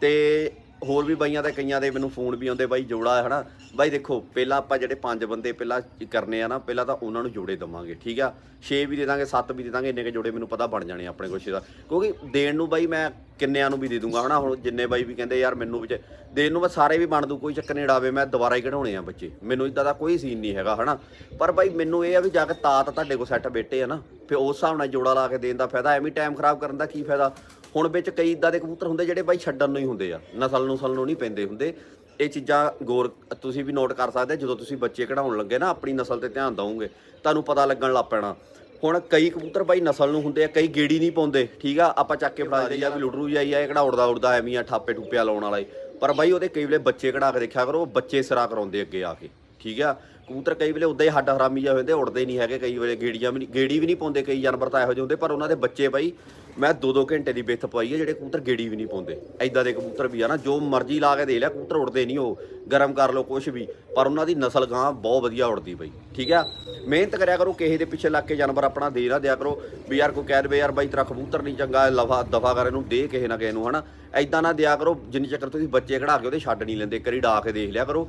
ਤੇ ਹੋਰ ਵੀ ਬਾਈਆਂ ਦੇ, ਕਈਆਂ ਦੇ ਮੈਨੂੰ ਫੋਨ ਵੀ ਆਉਂਦੇ, ਬਾਈ ਜੋੜਾ ਹੈ ਹਨਾ ਬਾਈ ਦੇਖੋ, ਪਹਿਲਾਂ ਆਪਾਂ ਜਿਹੜੇ ਪੰਜ ਬੰਦੇ ਪਹਿਲਾਂ ਕਰਨੇ ਆ ਨਾ, ਪਹਿਲਾਂ ਤਾਂ ਉਹਨਾਂ ਨੂੰ ਜੋੜੇ ਦਵਾਂਗੇ, ਠੀਕ ਆ? 6 ਵੀ ਦੇ ਦਾਂਗੇ 7 ਵੀ ਦੇ ਦਾਂਗੇ, ਇੰਨੇ ਕੇ ਜੋੜੇ ਮੈਨੂੰ ਪਤਾ ਬਣ ਜਾਣੇ ਆਪਣੇ ਕੋਲ ਦਾ। ਕਿਉਂਕਿ ਦੇਣ ਨੂੰ ਬਾਈ ਮੈਂ ਕਿੰਨਿਆਂ ਨੂੰ ਵੀ ਦੇ ਦੂੰਗਾ, ਹਨਾ? ਹੁਣ ਜਿੰਨੇ ਬਾਈ ਵੀ ਕਹਿੰਦੇ, ਯਾਰ ਮੈਨੂੰ ਵਿੱਚ ਦੇਣ ਨੂੰ ਮੈਂ ਸਾਰੇ ਵੀ ਬਣ ਦੂੰ ਕੋਈ ਚੱਕਰ ਨਹੀਂ ਡਾਵੇ ਮੈਂ ਦੁਬਾਰਾ ਹੀ ਕਢਾਉਣੇ ਆ ਬੱਚੇ। ਮੈਨੂੰ ਇਦਾਂ ਦਾ ਕੋਈ ਸੀਨ ਨਹੀਂ ਹੈਗਾ, ਹਨਾ? ਪਰ ਬਾਈ ਮੈਨੂੰ ਇਹ ਆ ਵੀ ਜਾ ਕੇ ਤਾਤ ਤੁਹਾਡੇ ਕੋਲ ਸੈੱਟ ਬੈਠੇ ਆ ਨਾ, ਫਿਰ ਉਸ ਹਿਸਾਬ ਨਾਲ ਜੋੜਾ ਲਾ ਕੇ ਦੇਣ ਦਾ ਫਾਇਦਾ, ਐਵੇਂ ਟਾਈਮ ਖਰਾਬ ਕਰਨ ਦਾ ਕੀ ਫਾਇਦਾ? ਹੁਣ ਵਿੱਚ ਕਈ ਇਦਾਂ ਦੇ ਕਬੂਤਰ ਹੁੰਦੇ ਜਿਹੜੇ ਬਾਈ ਛੱਡਣ ਨੂੰ ਹੀ ਹੁੰਦੇ ਆ। ਨਸਲ ਨੁਸਲ ਨੂੰ ਨਹੀਂ ਪੈਂਦੇ ਹੁੰਦੇ। ਇਹ ਚੀਜ਼ਾਂ ਗੌਰ, ਤੁਸੀਂ ਵੀ ਨੋਟ ਕਰ ਸਕਦੇ ਜਦੋਂ ਤੁਸੀਂ ਬੱਚੇ ਕਢਾਉਣ ਲੱਗੇ ਨਾ, ਆਪਣੀ ਨਸਲ ਤੇ ਧਿਆਨ ਦਿਓਗੇ ਤੁਹਾਨੂੰ ਪਤਾ ਲੱਗਣ ਲੱਗ ਪੈਣਾ। ਹੁਣ ਕਈ ਕਬੂਤਰ ਬਾਈ ਨਸਲ ਨੂੰ ਹੁੰਦੇ ਆ, ਕਈ ਗੇੜੀ ਨਹੀਂ ਪਾਉਂਦੇ, ਠੀਕ ਆ? ਆਪਾਂ ਚੱਕ ਕੇ ਫੜਾ ਦਈਏ ਆ ਵੀ ਲੁੱਟਰੂ ਜਾਈ ਆ, ਇਹ ਕਿਹੜਾ ਉੜਦਾ ਉੜਦਾ ਐਵੇਂ ਆ ਠਾਪੇ ਠੁੱਪਿਆ ਲਾਉਣ ਵਾਲਾ ਪਰ ਬਾਈ ਉਹਦੇ ਕਈ ਵੇਲੇ ਬੱਚੇ ਕਢਾ ਕੇ ਦੇਖਿਆ ਕਰੋ, ਉਹ ਬੱਚੇ ਸਿਰਾ ਕਰਾਉਂਦੇ ਅੱਗੇ ਆ ਕੇ। ਠੀਕ ਆ? ਕਬੂਤਰ ਕਈ ਵੇਲੇ ਉਦਾਂ ਹੀ ਹੱਡ ਹਰਾਮੀ ਜਾ ਹੁੰਦੇ ਉੜਦੇ ਨਹੀਂ ਹੈਗੇ ਕਈ ਵੇਲੇ, ਗੇੜੀਆਂ ਵੀ ਨਹੀਂ, ਗੇੜੀ ਵੀ ਨਹੀਂ ਪਾਉਂਦੇ, ਕਈ ਜਾਨਵਰ ਤਾਂ ਇਹੋ ਜਿਹੇ ਹੁੰਦੇ, ਪਰ ਉਹਨਾਂ ਦੇ ਬੱਚੇ ਬਾਈ, ਮੈਂ 2-2 ਘੰਟੇ ਦੀ ਬਿੱਥ ਪਾਈ ਹੈ ਜਿਹੜੇ ਕਬੂਤਰ ਗੇੜੀ ਵੀ ਨਹੀਂ ਪਾਉਂਦੇ। ਐਦਾਂ ਦੇ ਕਬੂਤਰ ਵੀ ਆ ਨਾ, ਜੋ ਮਰਜ਼ੀ ਲਾ ਕੇ ਦੇ ਲਿਆ ਕਬੂਤਰ ਉੜਦੇ ਨਹੀਂ ਉਹ, ਗਰਮ ਕਰ ਲਓ ਕੁਝ ਵੀ, ਪਰ ਉਹਨਾਂ ਦੀ ਨਸਲ ਗਾਂ ਬਹੁਤ ਵਧੀਆ ਉੜਦੀ ਬਈ, ਠੀਕ ਆ? ਮਿਹਨਤ ਕਰਿਆ ਕਰੋ, ਕਿਸੇ ਦੇ ਪਿੱਛੇ ਲੱਗ ਕੇ ਜਾਨਵਰ ਆਪਣਾ ਦੇ ਨਾ ਦਿਆ ਕਰੋ, ਵੀ ਯਾਰ ਕੋਈ ਕਹਿ ਦੇਵੇ, ਯਾਰ ਬਾਈ ਤੇਰਾ ਕਬੂਤਰ ਨਹੀਂ ਚੰਗਾ, ਲਫਾ, ਦਫਾ ਕਰ ਇਹਨੂੰ ਦੇ ਕਿਸੇ ਨਾ ਕਿਸੇ ਨੂੰ, ਹਨਾ? ਐਦਾਂ ਨਾ ਦਿਆ ਕਰੋ, ਜਿੰਨੀ ਚੱਕਰ ਤੁਸੀਂ ਬੱਚੇ ਕਢਾ ਕੇ ਉਹਦੇ ਛੱਡ ਨਹੀਂ ਲੈਂਦੇ ਕਰੀ ਡਾ ਕੇ ਦੇਖ ਲਿਆ ਕਰੋ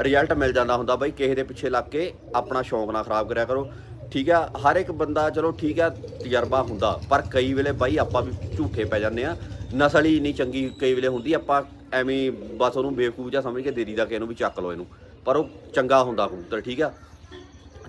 ਰਿਜ਼ਲਟ ਮਿਲ ਜਾਂਦਾ ਹੁੰਦਾ ਬਾਈ, ਕਿਸੇ ਦੇ ਪਿੱਛੇ ਲੱਗ ਕੇ ਆਪਣਾ ਸ਼ੌਂਕ ਨਾ ਖਰਾਬ ਕਰਿਆ ਕਰੋ। ਠੀਕ ਆ, ਹਰ ਇੱਕ ਬੰਦਾ ਚਲੋ ਠੀਕ ਆ, ਤਜਰਬਾ ਹੁੰਦਾ, ਪਰ ਕਈ ਵੇਲੇ ਬਾਈ ਆਪਾਂ ਵੀ ਝੂਠੇ ਪੈ ਜਾਂਦੇ ਆ। ਨਸਲ ਹੀ ਨਹੀਂ ਚੰਗੀ ਕਈ ਵੇਲੇ ਹੁੰਦੀ, ਆਪਾਂ ਐਵੇਂ ਬਸ ਉਹਨੂੰ ਬੇਵਕੂਫ ਜਿਹਾ ਸਮਝ ਕੇ ਦੇਰੀ ਦਾ ਕਿਸੇ ਨੂੰ ਵੀ ਚੱਕ ਲਓ ਇਹਨੂੰ, ਪਰ ਉਹ ਚੰਗਾ ਹੁੰਦਾ ਕਬੂਤਰ, ਠੀਕ ਆ।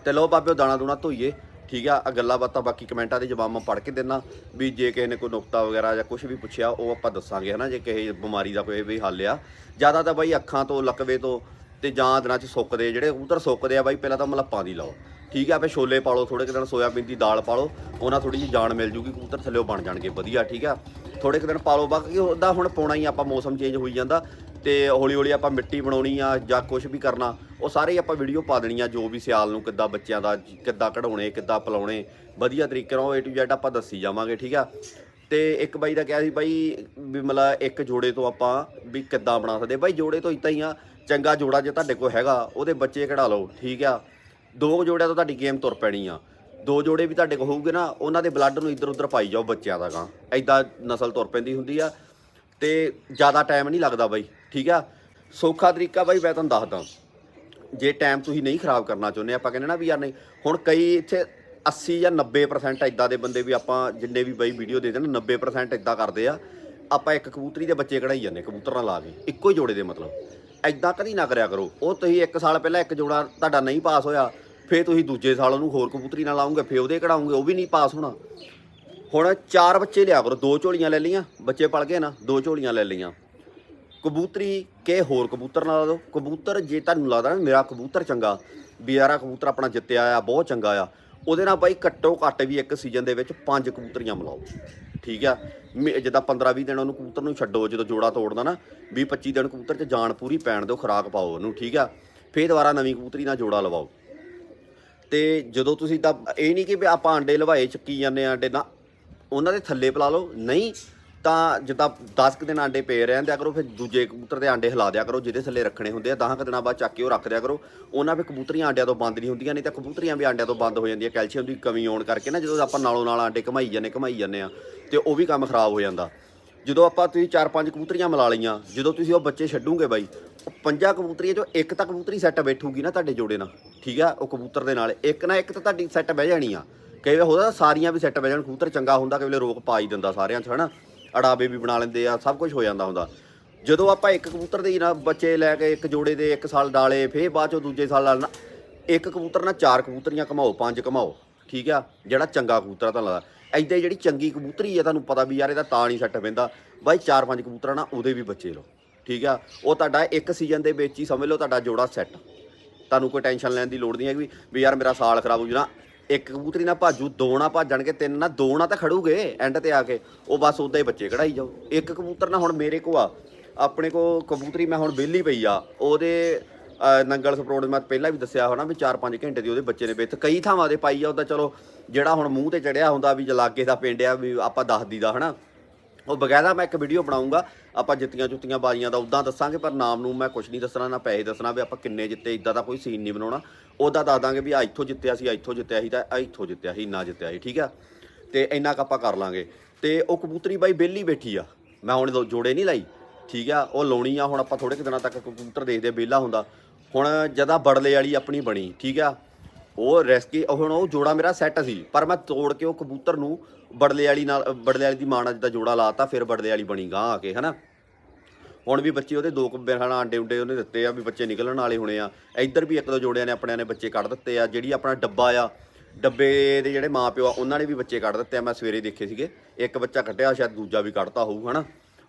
ਤੇ ਲੋ ਬਾਬਿਓ ਦਾਣਾ ਦੂਣਾ ਧੋਈਏ, ਠੀਕ ਆ ਆ ਗੱਲਾਂ ਬਾਤਾਂ ਬਾਕੀ ਕਮੈਂਟਾਂ ਦੇ ਜਵਾਬ ਮੈਂ ਪੜ੍ਹ ਕੇ ਦਿੰਨਾ, ਵੀ ਜੇ ਕਿਸੇ ਨੇ ਕੋਈ ਨੁਕਤਾ ਵਗੈਰਾ ਜਾਂ ਕੁਝ ਵੀ ਪੁੱਛਿਆ, ਉਹ ਆਪਾਂ ਦੱਸਾਂਗੇ, ਹਨਾ, ਜੇ ਕਿਸੇ ਬਿਮਾਰੀ ਦਾ ਕੋਈ ਵੀ ਹੱਲ ਆ। ਜ਼ਿਆਦਾ ਤਾਂ ਬਾਈ ਅੱਖਾਂ ਤੋਂ, ਲਕਵੇ ਤੋਂ ਤੇ ਜਾਂ ਦਿਨਾਂ 'ਚ ਸੁੱਕਦੇ, ਜਿਹੜੇ ਕਬੂਤਰ ਸੁੱਕਦੇ ਆ ਬਾਈ, ਪਹਿਲਾਂ ਤਾਂ ਮਲੱਪਾਂ ਦੀ ਲਾਓ। ਠੀਕ ਆ ਫੇ ਛੋਲੇ ਪਾ ਲਓ ਥੋੜੇ ਕੁ ਦਿਨ ਸੋਇਆਬੀਨ ਦੀ ਦਾਲ ਪਾ ਲਓ, ਉਹਨਾਂ ਥੋੜੀ ਜਿਹੀ ਜਾਨ ਮਿਲ ਜੂਗੀ, ਕਬੂਤਰ ਥੱਲੇੋਂ ਬਣ ਜਾਣਗੇ, ਵਧੀਆ, ਠੀਕ ਆ। ਥੋੜੇ ਕੁ ਦਿਨ ਪਾ ਲਓ, ਬਾਕੀ ਉਹਦਾ ਹੁਣ ਪਾਉਣਾ ਹੀ ਆਪਾਂ ਮੌਸਮ ਚੇਂਜ ਹੋਈ ਜਾਂਦਾ, ਤੇ ਹੌਲੀ ਹੌਲੀ ਆਪਾਂ ਮਿੱਟੀ ਬਣਾਉਣੀ ਆ, ਜਾਂ ਕੁਝ ਵੀ ਕਰਨਾ, ਉਹ ਸਾਰੇ ਆਪਾਂ ਵੀਡੀਓ ਪਾ ਦੇਣੀ ਆ, ਜੋ ਵੀ ਸਿਆਲ ਨੂੰ ਕਿੱਦਾਂ ਬੱਚਿਆਂ ਦਾ, ਕਿੱਦਾਂ ਕਢਾਉਣੇ, ਕਿੱਦਾਂ ਪਲਾਉਣੇ, ਵਧੀਆ ਤਰੀਕੇ ਨਾਲ ਉਹ ਏ ਟੂ Z ਆਪਾਂ ਦੱਸੀ ਜਾਵਾਂਗੇ, ਠੀਕ ਆ। ਤੇ ਇੱਕ ਬਾਈ ਦਾ ਕਿਹਾ ਸੀ ਬਾਈ, ਵੀ ਮਤਲਬ ਇੱਕ ਜੋੜੇ ਤੋਂ ਆਪਾਂ ਵੀ ਕਿੱਦਾਂ ਬਣਾ ਸਕਦੇ, ਬਾਈ ਜੋੜੇ ਤੋਂ ਇਤਾਂ ਹੀ ਆ ਚੰਗਾ ਜੋੜਾ ਜੇ ਤੁਹਾਡੇ ਕੋਲ ਹੈਗਾ, ਉਹਦੇ ਬੱਚੇ ਕਢਾ ਲਓ, ਠੀਕ ਆ। ਦੋ ਕੁ ਜੋੜਿਆਂ ਤੋਂ ਤੁਹਾਡੀ ਗੇਮ ਤੁਰ ਪੈਣੀ ਆ। ਦੋ ਜੋੜੇ ਵੀ ਤੁਹਾਡੇ ਕੋਲ ਹੋਊਗੇ ਨਾ, ਉਹਨਾਂ ਦੇ ਬਲੱਡ ਨੂੰ ਇੱਧਰ ਉੱਧਰ ਪਾਈ ਜਾਓ ਬੱਚਿਆਂ ਦਾ ਗਾਂ। ਐਦਾਂ ਨਸਲ ਤੁਰ ਪੈਂਦੀ ਹੁੰਦੀ ਆ। ਤੇ ਜ਼ਿਆਦਾ ਟਾਈਮ ਨਹੀਂ ਲੱਗਦਾ ਬਾਈ, ਠੀਕ ਆ? ਸੌਖਾ ਤਰੀਕਾ ਬਾਈ, ਮੈਂ ਤੁਹਾਨੂੰ ਦੱਸਦਾ। ਜੇ ਟਾਈਮ ਤੁਸੀਂ ਨਹੀਂ ਖਰਾਬ ਕਰਨਾ ਚਾਹੁੰਦੇ, ਆਪਾਂ ਕਹਿੰਦੇ ਨਾ ਵੀ ਯਾਰ ਨਹੀਂ, ਹੁਣ ਕਈ ਇੱਥੇ 80 ਜਾਂ 90% ਇਦਾਂ ਦੇ ਬੰਦੇ ਵੀ ਆਪਾਂ ਜਿੰਨੇ ਵੀ ਬਾਈ ਵੀਡੀਓ ਦੇ ਦੇਣ 90% ਇਦਾਂ ਕਰਦੇ ਆ। ਆਪਾਂ ਇੱਕ ਕਬੂਤਰੀ ਦੇ ਬੱਚੇ ਕਢਾਈ ਜਾਂਦੇ ਕਬੂਤਰਾਂ ਨਾਲ ਲਾ ਕੇ, ਇੱਕੋ ਹੀ ਜੋੜੇ ਦੇ ਮਤਲਬ। ਐਦਾਂ ਕਦੀ ਨਾ ਕਰਿਆ ਕਰੋ। ਉਹ ਤੁਸੀਂ ਇੱਕ ਸਾਲ ਪਹਿਲਾਂ ਇੱਕ ਜੋੜਾ ਤੁਹਾਡਾ ਨਹੀਂ ਪਾਸ ਹੋਇਆ, ਫੇਰ ਤੁਸੀਂ ਦੂਜੇ ਸਾਲ ਉਹਨੂੰ ਹੋਰ ਕਬੂਤਰੀ ਨਾਲ ਲਾਉਂਗੇ ਫੇਰ ਉਹਦੇ ਕਢਾਉਂਗੇ, ਉਹ ਵੀ ਨਹੀਂ ਪਾਸ ਹੋਣਾ। ਹੁਣ ਚਾਰ ਬੱਚੇ ਲਿਆ ਕਰੋ, ਦੋ ਝੋਲੀਆਂ ਲੈ ਲਈਆਂ, ਬੱਚੇ ਪਲ ਗਏ ਨਾ, ਦੋ ਝੋਲੀਆਂ ਲੈ ਲਈਆਂ। ਕਬੂਤਰੀ ਕੇ ਹੋਰ ਕਬੂਤਰ ਨਾਲ ਲਾ ਦਿਓ ਕਬੂਤਰ ਜੇ ਤੁਹਾਨੂੰ ਲੱਗਦਾ ਮੇਰਾ ਕਬੂਤਰ ਚੰਗਾ, ਵੀ ਯਾਰਾ ਕਬੂਤਰ ਆਪਣਾ ਜਿੱਤਿਆ ਆ, ਬਹੁਤ ਚੰਗਾ ਆ, ਉਹਦੇ ਨਾਲ ਬਾਈ ਘੱਟੋ ਘੱਟ ਵੀ ਇੱਕ ਸੀਜ਼ਨ ਦੇ ਵਿੱਚ ਪੰਜ ਕਬੂਤਰੀਆਂ ਮਿਲਾਓ। ਠੀਕ ਆ। ਮੇ- ਜਿੱਦਾਂ 15 20 ਦਿਨ ਉਹਨੂੰ ਕਬੂਤਰ ਨੂੰ ਛੱਡੋ, ਜਦੋਂ ਜੋੜਾ ਤੋੜਦਾ ਨਾ 20 25 ਦਿਨ ਕਬੂਤਰ 'ਚ ਜਾਨ ਪੂਰੀ ਪੈਣ ਦਿਓ, ਖੁਰਾਕ ਪਾਓ ਉਹਨੂੰ, ਠੀਕ ਆ। ਫੇਰ ਦੁਬਾਰਾ ਨਵੀਂ ਕਬੂਤਰੀ ਨਾਲ ਜੋੜਾ ਲਵਾਓ। ਤੇ ਜਦੋਂ ਤੁਸੀਂ ਤਾਂ, ਇਹ ਨਹੀਂ ਕਿ ਵੀ ਆਪਾਂ ਆਂਡੇ ਲਵਾਏ, ਚੱਕੀ ਜਾਂਦੇ ਆ ਆਂਡੇ ਨਾ, ਉਹਨਾਂ ਦੇ ਥੱਲੇ ਪਲਾ ਲਓ। ਨਹੀਂ ਤਾਂ ਜਿੱਦਾਂ 10 ਕੁ ਦਿਨ ਆਂਡੇ ਪਏ ਰਹਿਣ ਦਿਆ ਕਰੋ, ਫਿਰ ਦੂਜੇ ਕਬੂਤਰ ਦੇ ਆਂਡੇ ਹਿਲਾ ਦਿਆ ਕਰੋ, ਜਿਹਦੇ ਥੱਲੇ ਰੱਖਣੇ ਹੁੰਦੇ ਆ 10 ਕੁ ਦਿਨਾਂ ਬਾਅਦ ਚੱਕ ਕੇ ਉਹ ਰੱਖ ਦਿਆ ਕਰੋ। ਉਹਨਾਂ ਫਿਰ ਕਬੂਤਰੀਆਂ ਆਂਡਿਆਂ ਤੋਂ ਬੰਦ ਨਹੀਂ ਹੁੰਦੀਆਂ, ਨਹੀਂ ਤਾਂ ਕਬੂਤਰੀਆਂ ਵੀ ਆਂਡਿਆਂ ਤੋਂ ਬੰਦ ਹੋ ਜਾਂਦੀਆਂ, ਕੈਲਸ਼ੀਅਮ ਦੀ ਕਮੀ ਆਉਣ ਕਰਕੇ ਨਾ, ਜਦੋਂ ਆਪਾਂ ਨਾਲੋਂ ਨਾਲ ਆਂਡੇ ਘਮਾਈ ਜਾਂਦੇ ਘਮਾਈ ਜਾਂਦੇ ਆ, ਤੇ ਉਹ ਵੀ ਕੰਮ ਖਰਾਬ ਹੋ ਜਾਂਦਾ। ਜਦੋਂ ਆਪਾਂ ਤੁਸੀਂ ਚਾਰ ਪੰਜ ਕਬੂਤਰੀਆਂ ਮਿਲਾ ਲਈਆਂ, ਜਦੋਂ ਤੁਸੀਂ ਉਹ ਬੱਚੇ ਛੱਡੋਗੇ ਬਾਈ, ਉਹ ਪੰਜਾਂ ਕਬੂਤਰੀਆਂ ਚੋਂ ਇੱਕ ਤਾਂ ਕਬੂਤਰੀ ਸੈੱਟ ਬੈਠੂਗੀ ਨਾ ਤੁਹਾਡੇ ਜੋੜੇ ਨਾਲ, ਠੀਕ ਆ, ਉਹ ਕਬੂਤਰ ਦੇ ਨਾਲ, ਇੱਕ ਨਾ ਇੱਕ ਤਾਂ ਤੁਹਾਡੀ ਸੈੱਟ ਬਹਿ ਜਾਣੀ ਆ। ਕਈ ਵਾਰ ਹੁੰਦਾ ਸਾਰੀਆਂ ਵੀ ਸੈੱਟ ਬਹਿ ਜਾਣ, ਕਬੂਤਰ ਚੰਗਾ ਹੁੰਦਾ, ਕਈ ਵੇਲੇ ਰੋਕ ਪਾ ਹੀ ਦਿੰਦਾ ਸਾਰਿਆਂ 'ਚ, ਹਨਾ? ਅੜਾਵੇ ਵੀ ਬਣਾ ਲੈਂਦੇ ਆ, ਸਭ ਕੁਝ ਹੋ ਜਾਂਦਾ ਹੁੰਦਾ। ਜਦੋਂ ਆਪਾਂ ਇੱਕ ਕਬੂਤਰ ਦੇ ਹੀ ਨਾ ਬੱਚੇ ਲੈ ਕੇ ਇੱਕ ਜੋੜੇ ਦੇ ਇੱਕ ਸਾਲ ਡਾਲੇ, ਫੇਰ ਬਾਅਦ ਚੋਂ ਦੂਜੇ ਸਾਲ ਨਾਲ ਇੱਕ ਕਬੂਤਰ ਨਾਲ ਚਾਰ ਕਬੂਤਰੀਆਂ ਘਮਾਓ ਪੰਜ ਘਮਾਓ ਠੀਕ ਆ? ਜਿਹੜਾ ਚੰਗਾ ਕਬੂਤਰ ਆ ਤੁਹਾਨੂੰ ਲੱਗਦਾ। ਐਦਾਂ ਹੀ ਜਿਹੜੀ ਚੰਗੀ ਕਬੂਤਰੀ ਆ ਤੁਹਾਨੂੰ ਪਤਾ ਵੀ ਯਾਰ ਇਹਦਾ ਤਾਂ ਨਹੀਂ ਸੱਟ ਪੈਂਦਾ ਬਾਈ ਚਾਰ ਪੰਜ ਕਬੂਤਰਾਂ ਨਾਲ ਉਹਦੇ ਵੀ ਬੱਚੇ ਲਓ, ਠੀਕ ਆ? ਉਹ ਤੁਹਾਡਾ ਇੱਕ ਸੀਜ਼ਨ ਦੇ ਵਿੱਚ ਹੀ ਸਮਝ ਲਓ ਤੁਹਾਡਾ ਜੋੜਾ ਸੈੱਟ ਤੁਹਾਨੂੰ ਕੋਈ ਟੈਨਸ਼ਨ ਲੈਣ ਦੀ ਲੋੜ ਨਹੀਂ ਹੈਗੀ ਵੀ ਯਾਰ ਮੇਰਾ ਸਾਲ ਖਰਾਬ ਹੋ ਜੂਣਾ ਇੱਕ ਕਬੂਤਰੀ ਨਾ ਭਾਜੂ ਦੋ ਨਾ ਭਾਜਣਗੇ ਤਿੰਨ ਨਾ ਦੋ ਨਾ ਤਾਂ ਖੜੂਗੇ ਐਂਡ ਤੇ ਆ ਕੇ। ਉਹ ਬਸ ਉਦਾਂ ਹੀ ਬੱਚੇ ਕਢਾਈ ਜਾਓ। ਇੱਕ ਕਬੂਤਰ ਨਾ ਹੁਣ ਮੇਰੇ ਕੋ ਆ। ਆਪਣੇ ਕੋ ਕਬੂਤਰੀ ਮੈਂ ਹੁਣ ਵਿਹਲੀ ਪਈ ਆ। ਉਹਦੇ ਅਹ, ਨੰਗਲ ਸਪਰੋਡ ਮੈਂ ਪਹਿਲਾਂ ਵੀ ਦੱਸਿਆ ਹੋਣਾ ਵੀ 4-5 ਘੰਟੇ ਦੀ ਉਹਦੇ ਬੱਚੇ ਨੇ ਵਿੱਥ ਕਈ ਥਾਵਾਂ ਤੇ ਪਾਈ ਆ। ਉਹਦਾ ਚਲੋ ਜਿਹੜਾ ਹੁਣ ਮੂੰਹ ਤੇ ਚੜਿਆ ਹੁੰਦਾ ਵੀ ਜੇ ਲਾਗੇ ਦਾ ਪਿੰਡ ਆ ਵੀ ਆਪਾਂ ਦੱਸ ਦੀਦਾ ਹਨਾ? ਉਹ ਬਗੈਰਾ ਮੈਂ ਇੱਕ ਵੀਡੀਓ ਬਣਾਉਂਗਾ। ਆਪਾਂ ਜਿੱਤੀਆਂ ਜੁੱਤੀਆਂ ਬਾਜ਼ੀਆਂ ਦਾ ਉਦਾਂ ਦੱਸਾਂਗੇ, ਪਰ ਨਾਮ ਨੂੰ ਮੈਂ ਕੁਝ ਨਹੀਂ ਦੱਸਣਾ, ਨਾ ਪੈਸੇ ਦੱਸਣਾ ਵੀ ਆਪਾਂ ਕਿੰਨੇ ਜਿੱਤੇ, ਇਦਾਂ ਦਾ ਕੋਈ ਸੀਨ ਨਹੀਂ ਬਣਾਉਣਾ। ਉਹਦਾ ਦੱਸ ਦਾਂਗੇ ਵੀ ਆ ਇੱਥੋਂ ਜਿੱਤਿਆ ਸੀ ਇੱਥੋਂ ਜਿੱਤਿਆ ਸੀ, ਤਾਂ ਇੱਥੋਂ ਜਿੱਤਿਆ ਸੀ, ਇੰਨਾ ਜਿੱਤਿਆ ਸੀ, ਠੀਕ ਆ? ਤੇ ਇੰਨਾ ਕੁ ਆਪਾਂ ਕਰ ਲਾਂਗੇ। ਤੇ ਉਹ ਕਬੂਤਰੀ ਬਾਈ ਬੇਲੀ ਬੈਠੀ ਆ। ਮੈਂ ਹੁਣ ਦੋ ਜੋੜੇ ਨਹੀਂ ਲਾਈ, ਠੀਕ ਆ? ਉਹ ਲਾਉਣੀ ਆ, ਹੁਣ ਆਪਾਂ ਥੋੜੇ ਕੁ ਦਿਨਾਂ ਤੱਕ ਕਬੂਤਰ ਦੇਖਦੇ ਵਿਹਲਾ ਹੁੰਦਾ। ਹੁਣ ਜਦਾ ਬੜਲੇ ਵਾਲੀ ਆਪਣੀ ਬਣੀ, ਠੀਕ ਆ? ਉਹ ਰੈਸਕੀ ਹੁਣ ਉਹ ਜੋੜਾ ਮੇਰਾ ਸੈੱਟ ਸੀ, ਪਰ ਮੈਂ ਤੋੜ ਕੇ ਉਹ ਕਬੂਤਰ ਨੂੰ ਬੜਲੇ ਵਾਲੀ ਨਾਲ ਬੜਲੇ ਵਾਲੀ ਦੀ ਮਾਂ ਨਾਲ ਜਿੱਦਾਂ ਜੋੜਾ ਲਾਤਾ, ਫਿਰ ਬੜਲੇ ਵਾਲੀ ਬਣੀ ਗਾਂ ਆ ਕੇ, ਹਨਾ? ਹੁਣ ਵੀ ਬੱਚੇ ਉਹਦੇ ਦੋ ਕੁ ਬਿਰਹਾਣਾ ਆਂਡੇ ਉਂਡੇ ਉਹਨੇ ਦਿੱਤੇ ਆ ਵੀ ਬੱਚੇ ਨਿਕਲਣ ਵਾਲੇ ਹੋਣੇ ਆ। ਇੱਧਰ ਵੀ ਇੱਕ ਦੋ ਜੋੜਿਆਂ ਨੇ ਆਪਣਿਆਂ ਨੇ ਬੱਚੇ ਕੱਢ ਦਿੱਤੇ ਆ, ਜਿਹੜੀ ਆਪਣਾ ਡੱਬਾ ਆ, ਡੱਬੇ ਦੇ ਜਿਹੜੇ ਮਾਪਿਓ ਆ, ਉਹਨਾਂ ਨੇ ਵੀ ਬੱਚੇ ਕੱਢ ਦਿੱਤੇ ਆ। ਮੈਂ ਸਵੇਰੇ ਦੇਖੇ ਸੀਗੇ, ਇੱਕ ਬੱਚਾ ਕੱਢਿਆ, ਸ਼ਾਇਦ ਦੂਜਾ ਵੀ ਕੱਢਤਾ ਹੋਊ, ਹਨਾ?